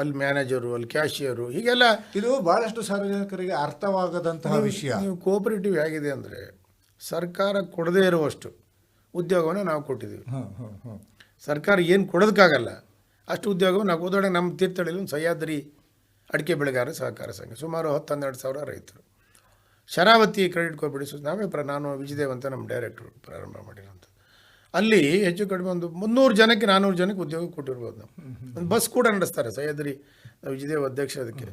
ಅಲ್ಲಿ ಮ್ಯಾನೇಜರು ಅಲ್ಲಿ ಕ್ಯಾಶಿಯರು ಹೀಗೆಲ್ಲ ಇದು ಬಹಳಷ್ಟು ಸಾರ್ವಜನಿಕರಿಗೆ ಅರ್ಥವಾಗದಂತಹ ವಿಷಯ. ನೀವು ಕೋಪರೇಟಿವ್ ಆಗಿದೆ ಅಂದರೆ ಸರ್ಕಾರ ಕೊಡದೇ ಇರುವಷ್ಟು ಉದ್ಯೋಗವನ್ನು ನಾವು ಕೊಟ್ಟಿದ್ದೀವಿ. ಸರ್ಕಾರ ಏನು ಕೊಡೋದಕ್ಕಾಗಲ್ಲ ಅಷ್ಟು ಉದ್ಯೋಗವನ್ನು ನಾವು ಉದಾಹರಣೆ ನಮ್ಮ ತೀರ್ಥಹಳ್ಳಿಲಿ ಒಂದು ಸಹ್ಯಾದ್ರಿ ಅಡಿಕೆ ಬೆಳೆಗಾರ ಸಹಕಾರ ಸಂಘ ಸುಮಾರು ಹತ್ತು ಹನ್ನೆರಡು ಸಾವಿರ ರೈತರು. ಶರಾವತಿ ಕ್ರೆಡಿಟ್ ಕೋಆಪರೇಟಿವ್ ನಾವೇ ಪ್ರ ನಾನು ವಿಜಯದೇವ್ ಅಂತ ನಮ್ಮ ಡೈರೆಕ್ಟ್ರು ಪ್ರಾರಂಭ ಮಾಡಿರೋಂಥ ಅಲ್ಲಿ ಹೆಚ್ಚು ಕಡಿಮೆ ಒಂದು ಮುನ್ನೂರು ಜನಕ್ಕೆ ನಾನ್ನೂರು ಜನಕ್ಕೆ ಉದ್ಯೋಗ ಕೊಟ್ಟಿರ್ಬೋದು ನಾವು. ಒಂದು ಬಸ್ ಕೂಡ ನಡೆಸ್ತಾರೆ ಸಹ್ಯಾದ್ರಿ ವಿಜಯದೇವ್ ಅಧ್ಯಕ್ಷ ಅದಕ್ಕೆ.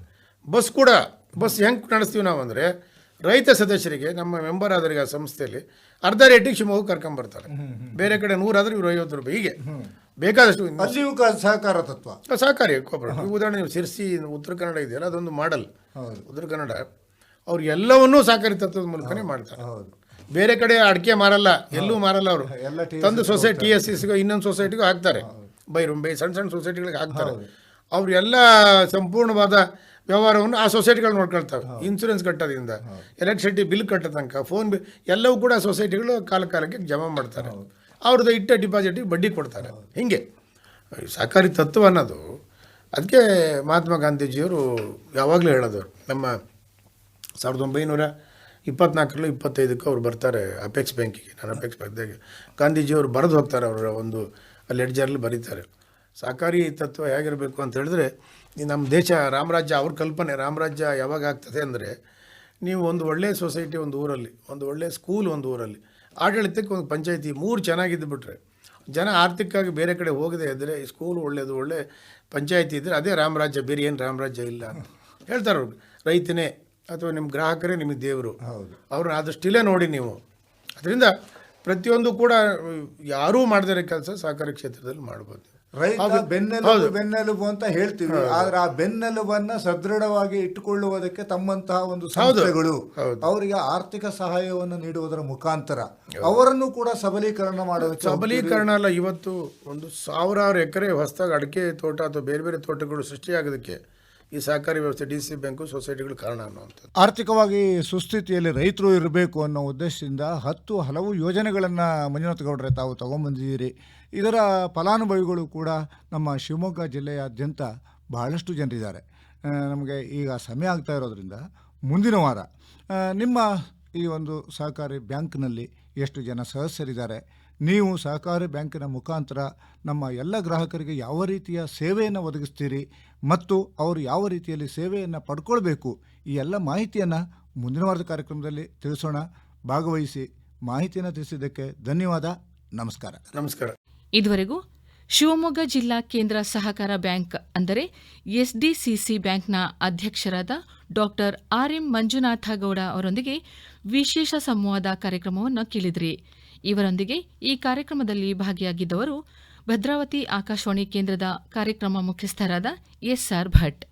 ಬಸ್ ಕೂಡ ಬಸ್ ಹೆಂಗೆ ನಡೆಸ್ತೀವಿ ನಾವು ಅಂದರೆ ರೈತ ಸದಸ್ಯರಿಗೆ ನಮ್ಮ ಮೆಂಬರ್ ಆದವರಿಗೆ ಆ ಸಂಸ್ಥೆಯಲ್ಲಿ ಅರ್ಧ ರೇಟಿಗೆ ಶಿವಮೊಗ್ಗ ಕರ್ಕೊಂಬರ್ತಾರೆ ಬೇರೆ ಕಡೆ ನೂರಾದ್ರೆ ಇವರು ಐವತ್ತು ರೂಪಾಯಿ. ಹೀಗೆ. ಬೇಕಾದಷ್ಟು ಅಲ್ಲಿಯೂ ಸಹಕಾರ ತತ್ವ. ಸಹಕಾರಿ ಉದಾಹರಣೆ ನೀವು ಸಿರ್ಸಿ ಉತ್ತರ ಕನ್ನಡ ಇದೆಯಲ್ಲ ಅದೊಂದು ಮಾಡಲ್. ಉತ್ತರ ಕನ್ನಡ ಅವ್ರು ಎಲ್ಲವನ್ನೂ ಸಹಕಾರಿ ತತ್ವದ ಮೂಲಕನೇ ಮಾಡ್ತಾರೆ. ಹೌದು. ಬೇರೆ ಕಡೆ ಅಡಿಕೆ ಮಾರಲ್ಲ ಎಲ್ಲೂ ಮಾರಲ್ಲ ಅವರು. ತಂದು ಸೊಸೈಟಿ ಟಿ ಎಸ್ ಸಿಗೋ ಇನ್ನೊಂದು ಸೊಸೈಟಿಗೂ ಹಾಕ್ತಾರೆ. ಬೈರುಂಬೆ ಸಣ್ಣ ಸಣ್ಣ ಸೊಸೈಟಿಗಳಿಗೆ ಹಾಕ್ತಾರೆ. ಅವ್ರು ಎಲ್ಲ ಸಂಪೂರ್ಣವಾದ ವ್ಯವಹಾರವನ್ನು ಆ ಸೊಸೈಟಿಗಳು ನೋಡ್ಕೊಳ್ತವೆ ಇನ್ಸೂರೆನ್ಸ್ ಕಟ್ಟೋದ್ರಿಂದ ಎಲೆಕ್ಟ್ರಿಸಿಟಿ ಬಿಲ್ ಕಟ್ಟೋ ತನಕ ಫೋನ್ ಬಿ ಎಲ್ಲವೂ ಕೂಡ ಸೊಸೈಟಿಗಳು ಕಾಲ ಕಾಲಕ್ಕೆ ಜಮಾ ಮಾಡ್ತಾರೆ. ಅವ್ರದ್ದು ಇಟ್ಟ ಡಿಪಾಸಿಟಿಗೆ ಬಡ್ಡಿ ಕೊಡ್ತಾರೆ. ಹೀಗೆ. ಸಹಕಾರಿ ತತ್ವ ಅನ್ನೋದು ಅದಕ್ಕೆ ಮಹಾತ್ಮ ಗಾಂಧೀಜಿಯವರು ಯಾವಾಗಲೂ ಹೇಳೋದು ನಮ್ಮ ಸಾವಿರದ ಒಂಬೈನೂರ ಇಪ್ಪತ್ನಾಲ್ಕರಲ್ಲೂ ಇಪ್ಪತ್ತೈದಕ್ಕೆ ಅವ್ರು ಬರ್ತಾರೆ ಅಪೆಕ್ಸ್ ಬ್ಯಾಂಕಿಗೆ ನಾನು ಅಪೆಕ್ಸ್ ಬ್ಯಾಂಕ್ದಾಗೆ ಗಾಂಧೀಜಿಯವರು ಬರೆದು ಹೋಗ್ತಾರೆ ಅವರ ಒಂದು ಲೆಡ್ಜರಲ್ಲಿ ಬರೀತಾರೆ. ಸಹಕಾರಿ ತತ್ವ ಹೇಗಿರಬೇಕು ಅಂತ ಹೇಳಿದ್ರೆ ನಮ್ಮ ದೇಶ ರಾಮರಾಜ್ಯ ಅವ್ರ ಕಲ್ಪನೆ ರಾಮರಾಜ್ಯ ಯಾವಾಗ ಆಗ್ತದೆ ಅಂದರೆ ನೀವು ಒಂದು ಒಳ್ಳೆಯ ಸೊಸೈಟಿ ಒಂದು ಊರಲ್ಲಿ ಒಂದು ಒಳ್ಳೆಯ ಸ್ಕೂಲ್ ಒಂದು ಊರಲ್ಲಿ ಆಡಳಿತಕ್ಕೆ ಒಂದು ಪಂಚಾಯಿತಿ ಮೂರು ಚೆನ್ನಾಗಿದ್ದು ಬಿಟ್ರೆ ಜನ ಆರ್ಥಿಕವಾಗಿ ಬೇರೆ ಕಡೆ ಹೋಗದೆ ಇದ್ದರೆ ಈ ಸ್ಕೂಲ್ ಒಳ್ಳೆಯದು ಒಳ್ಳೆ ಪಂಚಾಯಿತಿ ಇದ್ದರೆ ಅದೇ ರಾಮರಾಜ್ಯ ಬೇರೆ ಏನು ರಾಮರಾಜ್ಯ ಇಲ್ಲ ಅಂತ ಹೇಳ್ತಾರೆ ಅವ್ರು. ರೈತನೇ ಅಥವಾ ನಿಮ್ಮ ಗ್ರಾಹಕರೇ ನಿಮಗೆ ದೇವರು. ಅವ್ರನ್ನ ಆದಷ್ಟಿಲ್ಲೇ ನೋಡಿ ನೀವು. ಅದರಿಂದ ಪ್ರತಿಯೊಂದು ಕೂಡ ಯಾರೂ ಮಾಡದಿರೋ ಕೆಲಸ ಸಹಕಾರಿ ಕ್ಷೇತ್ರದಲ್ಲಿ ಮಾಡ್ಬೋದು. ರೈತ ಬೆನ್ನೆಲುಬು ಬೆನ್ನೆಲುಬು ಅಂತ ಹೇಳ್ತೀವಿ. ಆದ್ರೆ ಆ ಬೆನ್ನೆಲುಬನ್ನ ಸದೃಢವಾಗಿ ಇಟ್ಟುಕೊಳ್ಳುವುದಕ್ಕೆ ತಮ್ಮಂತಹ ಒಂದು ಸಂಸ್ಥೆಗಳು ಅವರಿಗೆ ಆರ್ಥಿಕ ಸಹಾಯವನ್ನು ನೀಡುವುದರ ಮುಖಾಂತರ ಅವರನ್ನು ಕೂಡ ಸಬಲೀಕರಣ ಮಾಡೋದಕ್ಕೆ ಸಬಲೀಕರಣ ಅಲ್ಲ ಇವತ್ತು ಒಂದು ಸಾವಿರಾರು ಎಕರೆ ಹೊಸದಾಗಿ ಅಡಿಕೆ ತೋಟ ಅಥವಾ ಬೇರೆ ಬೇರೆ ತೋಟಗಳು ಸೃಷ್ಟಿಯಾಗೋದಕ್ಕೆ ಈ ಸಹಕಾರಿ ವ್ಯವಸ್ಥೆ ಡಿ ಸಿ ಬ್ಯಾಂಕು ಸೊಸೈಟಿಗಳು ಕಾರಣ ಅನ್ನುವಂಥದ್ದು. ಆರ್ಥಿಕವಾಗಿ ಸುಸ್ಥಿತಿಯಲ್ಲಿ ರೈತರು ಇರಬೇಕು ಅನ್ನೋ ಉದ್ದೇಶದಿಂದ ಹತ್ತು ಹಲವು ಯೋಜನೆಗಳನ್ನು ಮಂಜುನಾಥ ಗೌಡ್ರೆ ತಾವು ತಗೊಂಬಂದಿದ್ದೀರಿ. ಇದರ ಫಲಾನುಭವಿಗಳು ಕೂಡ ನಮ್ಮ ಶಿವಮೊಗ್ಗ ಜಿಲ್ಲೆಯಾದ್ಯಂತ ಬಹಳಷ್ಟು ಜನರಿದ್ದಾರೆ. ನಮಗೆ ಈಗ ಸಮಯ ಆಗ್ತಾ ಇರೋದ್ರಿಂದ ಮುಂದಿನ ವಾರ ನಿಮ್ಮ ಈ ಒಂದು ಸಹಕಾರಿ ಬ್ಯಾಂಕ್ನಲ್ಲಿ ಎಷ್ಟು ಜನ ಸದಸ್ಯರಿದ್ದಾರೆ, ನೀವು ಸಹಕಾರಿ ಬ್ಯಾಂಕಿನ ಮುಖಾಂತರ ನಮ್ಮ ಎಲ್ಲ ಗ್ರಾಹಕರಿಗೆ ಯಾವ ರೀತಿಯ ಸೇವೆಯನ್ನು ಒದಗಿಸ್ತೀರಿ ಮತ್ತು ಅವರು ಯಾವ ರೀತಿಯಲ್ಲಿ ಸೇವೆಯನ್ನು ಪಡ್ಕೊಳ್ಬೇಕು, ಈ ಎಲ್ಲ ಮಾಹಿತಿಯನ್ನು ಮುಂದಿನ ವಾರದ ಕಾರ್ಯಕ್ರಮದಲ್ಲಿ ತಿಳಿಸೋಣ. ಭಾಗವಹಿಸಿ ಮಾಹಿತಿಯನ್ನು ತಿಳಿಸಿದ್ದಕ್ಕೆ ಧನ್ಯವಾದ. ನಮಸ್ಕಾರ. ನಮಸ್ಕಾರ. ಇದುವರೆಗೂ ಶಿವಮೊಗ್ಗ ಜಿಲ್ಲಾ ಕೇಂದ್ರ ಸಹಕಾರ ಬ್ಯಾಂಕ್ ಅಂದರೆ ಎಸ್ಡಿಸಿಸಿ ಬ್ಯಾಂಕ್ನ ಅಧ್ಯಕ್ಷರಾದ doctor R M Manjunatha Gowda ಅವರೊಂದಿಗೆ ವಿಶೇಷ ಸಂವಾದ ಕಾರ್ಯಕ್ರಮವನ್ನು ಕೇಳಿದ್ರಿ. ಇವರೊಂದಿಗೆ ಈ ಕಾರ್ಯಕ್ರಮದಲ್ಲಿ ಭಾಗಿಯಾಗಿದ್ದವರು ಭದ್ರಾವತಿ ಆಕಾಶವಾಣಿ ಕೇಂದ್ರದ ಕಾರ್ಯಕ್ರಮ ಮುಖ್ಯಸ್ಥರಾದ ಎಸ್ಆರ್ ಭಟ್.